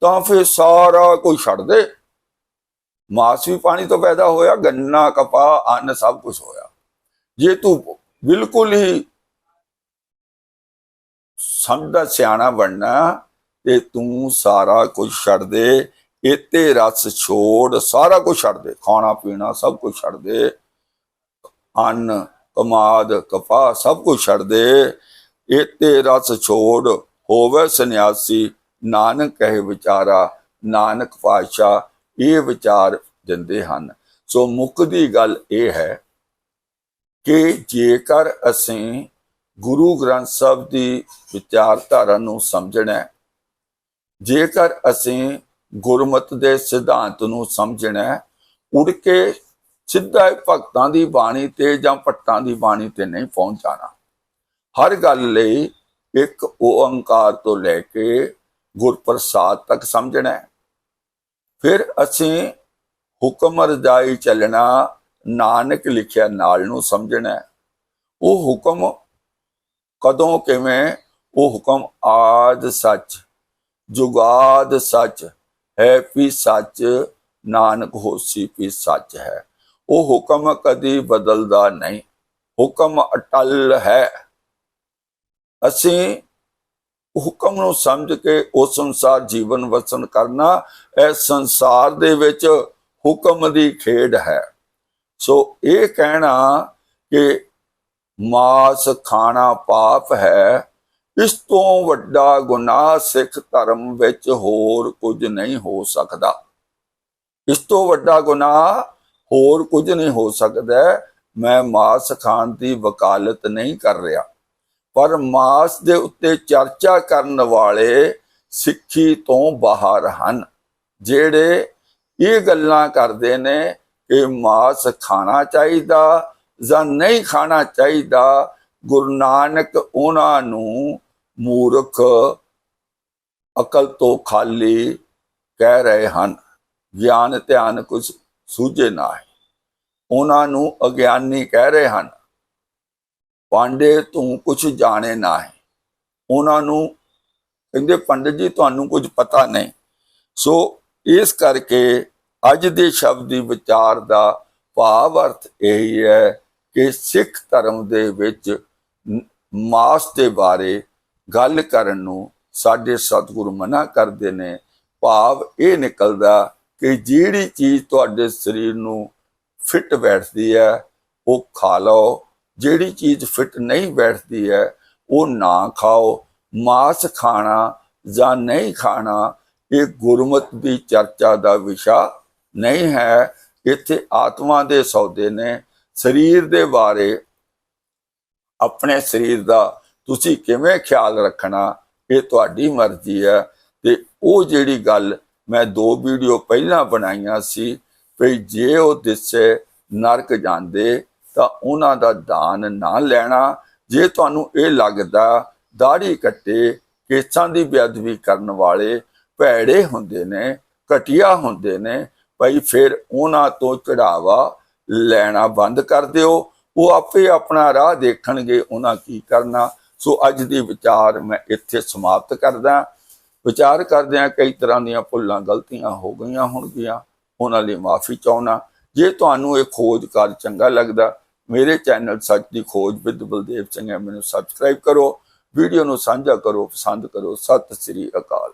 ਤਾਂ ਫਿਰ ਸਾਰਾ ਕੁਝ ਛੱਡ ਦੇ। ਮਾਸ ਵੀ ਪਾਣੀ ਤੋਂ ਪੈਦਾ ਹੋਇਆ, ਗੰਨਾ, ਕਪਾਹ, ਅੰਨ ਸਭ ਕੁਝ ਹੋਇਆ। ਜੇ ਤੂੰ ਬਿਲਕੁਲ ਹੀ ਸਮਝਦਾ ਸਿਆਣਾ ਬਣਨਾ ਤੇ ਤੂੰ ਸਾਰਾ ਕੁਝ ਛੱਡ ਦੇ ਇਤੇ ਰਸ ਛੋੜ, ਸਾਰਾ ਕੁਝ ਛੱਡ ਦੇ, ਖਾਣਾ, ਪੀਣਾ ਸਭ ਕੁਝ ਛੱਡ ਦੇ। ਅੰਨ, ਕਮਾਦ, ਕਪਾਹ ਸਭ ਕੁਝ ਛੱਡ ਦੇ। ਇਤੇ ਰਸ ਛੋੜ, ਹੋਵੇ ਸੰਨਿਆਸੀ, ਨਾਨਕ ਕਹੇ ਵਿਚਾਰਾ, ਨਾਨਕ ਪਾਤਸ਼ਾਹ ਇਹ ਵਿਚਾਰ ਦਿੰਦੇ ਹਨ। ਸੋ ਮੁੱਖ ਦੀ ਗੱਲ ਇਹ ਹੈ ਕਿ ਜੇਕਰ ਅਸੀਂ ਗੁਰੂ ਗ੍ਰੰਥ ਸਾਹਿਬ ਦੀ ਵਿਚਾਰਧਾਰਾ ਨੂੰ ਸਮਝਣਾ ਹੈ, ਜੇਕਰ ਅਸੀਂ ਗੁਰਮਤ ਦੇ ਸਿਧਾਂਤ ਨੂੰ ਸਮਝਣਾ ਹੈ, ਉੜ ਕੇ ਸਿੱਧਾ ਭਗਤਾਂ ਦੀ ਬਾਣੀ ਤੇ ਜਾਂ ਪੱਟਾਂ ਦੀ ਬਾਣੀ ਤੇ ਨਹੀਂ ਪਹੁੰਚ ਜਾਣਾ। ਹਰ ਗੱਲ ਲਈ ਇੱਕ ਓੰਕਾਰ ਤੋਂ ਲੈ ਕੇ ਗੁਰਪ੍ਰਸਾਦ ਤੱਕ ਸਮਝਣਾ ਹੈ। ਫਿਰ ਅਸੀਂ ਹੁਕਮ ਰਜਾਈ ਚੱਲਣਾ ਨਾਨਕ ਲਿਖਿਆ ਨਾਲ ਨੂੰ ਸਮਝਣਾ ਹੈ। ਉਹ ਹੁਕਮ ਕਦੋਂ ਕਿਵੇਂ ਉਹ ਹੁਕਮ ਆਦ ਸੱਚ ਜੁਗਾਦ ਸੱਚ ਹੈ ਵੀ ਸੱਚ, ਨਾਨਕ ਹੋਸੀ ਵੀ ਸੱਚ ਹੈ। ਉਹ ਹੁਕਮ ਕਦੀ ਬਦਲਦਾ ਨਹੀਂ, ਹੁਕਮ ਅਟਲ ਹੈ। ਅਸੀਂ ਹੁਕਮ ਨੂੰ ਸਮਝ ਕੇ ਉਸ ਅਨੁਸਾਰ ਜੀਵਨ ਵਸਣ ਕਰਨਾ, ਇਹ ਸੰਸਾਰ ਦੇ ਵਿੱਚ ਹੁਕਮ ਦੀ ਖੇਡ ਹੈ। ਸੋ ਇਹ ਕਹਿਣਾ ਕਿ ਮਾਸ ਖਾਣਾ ਪਾਪ ਹੈ। ਇਸ ਤੋਂ ਵੱਡਾ ਗੁਨਾਹ ਸਿੱਖ ਧਰਮ ਵਿੱਚ ਹੋਰ ਕੁਝ ਨਹੀਂ ਹੋ ਸਕਦਾ। ਇਸ ਤੋਂ ਵੱਡਾ ਗੁਨਾਹ ਹੋਰ ਕੁਝ ਨਹੀਂ ਹੋ ਸਕਦਾ। ਮੈਂ ਮਾਸ ਖਾਣ ਦੀ ਵਕਾਲਤ ਨਹੀਂ ਕਰ ਰਿਹਾ। ਪਰ ਮਾਸ ਦੇ ਉੱਤੇ ਚਰਚਾ ਕਰਨ ਵਾਲੇ ਸਿੱਖੀ ਤੋਂ ਬਾਹਰ ਹਨ, ਜਿਹੜੇ ਇਹ ਗੱਲਾਂ ਕਰਦੇ ਨੇ ਕਿ ਮਾਸ ਖਾਣਾ ਚਾਹੀਦਾ ਜਾਂ ਨਹੀਂ ਖਾਣਾ ਚਾਹੀਦਾ, ਗੁਰੂ ਨਾਨਕ ਉਹਨਾਂ ਨੂੰ ਮੂਰਖ ਅਕਲ ਤੋਂ ਖਾਲੀ ਕਹਿ ਰਹੇ ਹਨ। ਗਿਆਨ, ਧਿਆਨ ਕੁਝ ਸੂਝੇ ਨਾ ਹੈ। ਉਹਨਾਂ ਨੂੰ ਅਗਿਆਨੀ ਕਹਿ ਰਹੇ ਹਨ। ਪਾਂਡੇ, ਤੂੰ ਕੁਝ ਜਾਣੇ ਨਾ ਹੈ। ਉਹਨਾਂ ਨੂੰ ਕਹਿੰਦੇ, ਪੰਡਿਤ ਜੀ, ਤੁਹਾਨੂੰ ਕੁਝ ਪਤਾ ਨਹੀਂ। ਸੋ ਇਸ ਕਰਕੇ ਅੱਜ ਦੇ ਸ਼ਬਦ ਦੀ ਵਿਚਾਰ ਦਾ ਭਾਵ ਅਰਥ ਇਹੀ ਹੈ ਕਿ ਸਿੱਖ ਧਰਮ ਦੇ ਵਿੱਚ ਮਾਸ ਦੇ ਬਾਰੇ ਗੱਲ ਕਰਨ ਨੂੰ ਸਾਡੇ ਸਤਿਗੁਰੂ ਮਨਾ ਕਰਦੇ ਨੇ। ਭਾਵ ਇਹ ਨਿਕਲਦਾ ਕਿ ਜਿਹੜੀ ਚੀਜ਼ ਤੁਹਾਡੇ ਸਰੀਰ ਨੂੰ ਫਿੱਟ ਬੈਠਦੀ ਹੈ, ਉਹ ਖਾ ਲਓ। ਜਿਹੜੀ ਚੀਜ਼ ਫਿੱਟ ਨਹੀਂ ਬੈਠਦੀ ਹੈ, ਉਹ ਨਾ ਖਾਓ। ਮਾਸ ਖਾਣਾ ਜਾਂ ਨਹੀਂ ਖਾਣਾ, ਇਹ ਗੁਰਮਤ ਦੀ ਚਰਚਾ ਦਾ ਵਿਸ਼ਾ ਨਹੀਂ ਹੈ। ਇੱਥੇ ਆਤਮਾ ਦੇ ਸੌਦੇ ਨੇ ਸਰੀਰ ਦੇ ਬਾਰੇ ਆਪਣੇ ਸਰੀਰ ਦਾ ਤੁਸੀਂ ਕਿਵੇਂ ਖਿਆਲ ਰੱਖਣਾ, ਇਹ ਤੁਹਾਡੀ ਮਰਜ਼ੀ ਹੈ। ਤੇ ਉਹ ਜਿਹੜੀ ਗੱਲ ਮੈਂ ਦੋ ਵੀਡੀਓ ਪਹਿਲਾਂ ਬਣਾਈਆਂ ਸੀ, ਵੀ ਜੇ ਉਹ ਦਿਸੇ ਨਰਕ ਜਾਂਦੇ, ਤਾਂ ਉਹਨਾਂ ਦਾ ਦਾਨ ਨਾ ਲੈਣਾ। ਜੇ ਤੁਹਾਨੂੰ ਇਹ ਲੱਗਦਾ ਦਾੜੀ ਕੱਟੇ, ਕੇਸਾਂ ਦੀ ਬੇਅਦਬੀ ਕਰਨ ਵਾਲੇ ਭੈੜੇ ਹੁੰਦੇ ਨੇ, ਘਟੀਆ ਹੁੰਦੇ ਨੇ, ਭਾਈ ਫਿਰ ਉਹਨਾਂ ਤੋਂ ਚੜਾਵਾ ਲੈਣਾ ਬੰਦ ਕਰ ਦਿਓ। ਉਹ ਆਪੇ ਆਪਣਾ ਰਾਹ ਦੇਖਣਗੇ ਉਹਨਾਂ ਕੀ ਕਰਨਾ। ਸੋ ਅੱਜ ਦੀ ਵਿਚਾਰ ਮੈਂ ਇੱਥੇ ਸਮਾਪਤ ਕਰਦਾ। ਵਿਚਾਰ ਕਰਦਿਆਂ ਕਈ ਤਰ੍ਹਾਂ ਦੀਆਂ ਭੁੱਲਾਂ ਗਲਤੀਆਂ ਹੋ ਗਈਆਂ ਹੋਣਗੀਆਂ, ਉਹਨਾਂ ਲਈ ਮਾਫੀ ਚਾਹਣਾ ਜੇ ਤੁਹਾਨੂੰ ਇਹ ਖੋਜ ਕਰ ਚੰਗਾ ਲੱਗਦਾ, ਮੇਰੇ ਚੈਨਲ ਸੱਚ ਦੀ ਖੋਜ ਵਿਦ ਬਲਦੇਵ ਸਿੰਘ ਹੈ, ਮੈਨੂੰ ਸਬਸਕ੍ਰਾਈਬ ਕਰੋ। ਵੀਡੀਓ ਨੂੰ ਸਾਂਝਾ ਕਰੋ, ਪਸੰਦ ਕਰੋ। ਸਤਿ ਸ੍ਰੀ ਅਕਾਲ।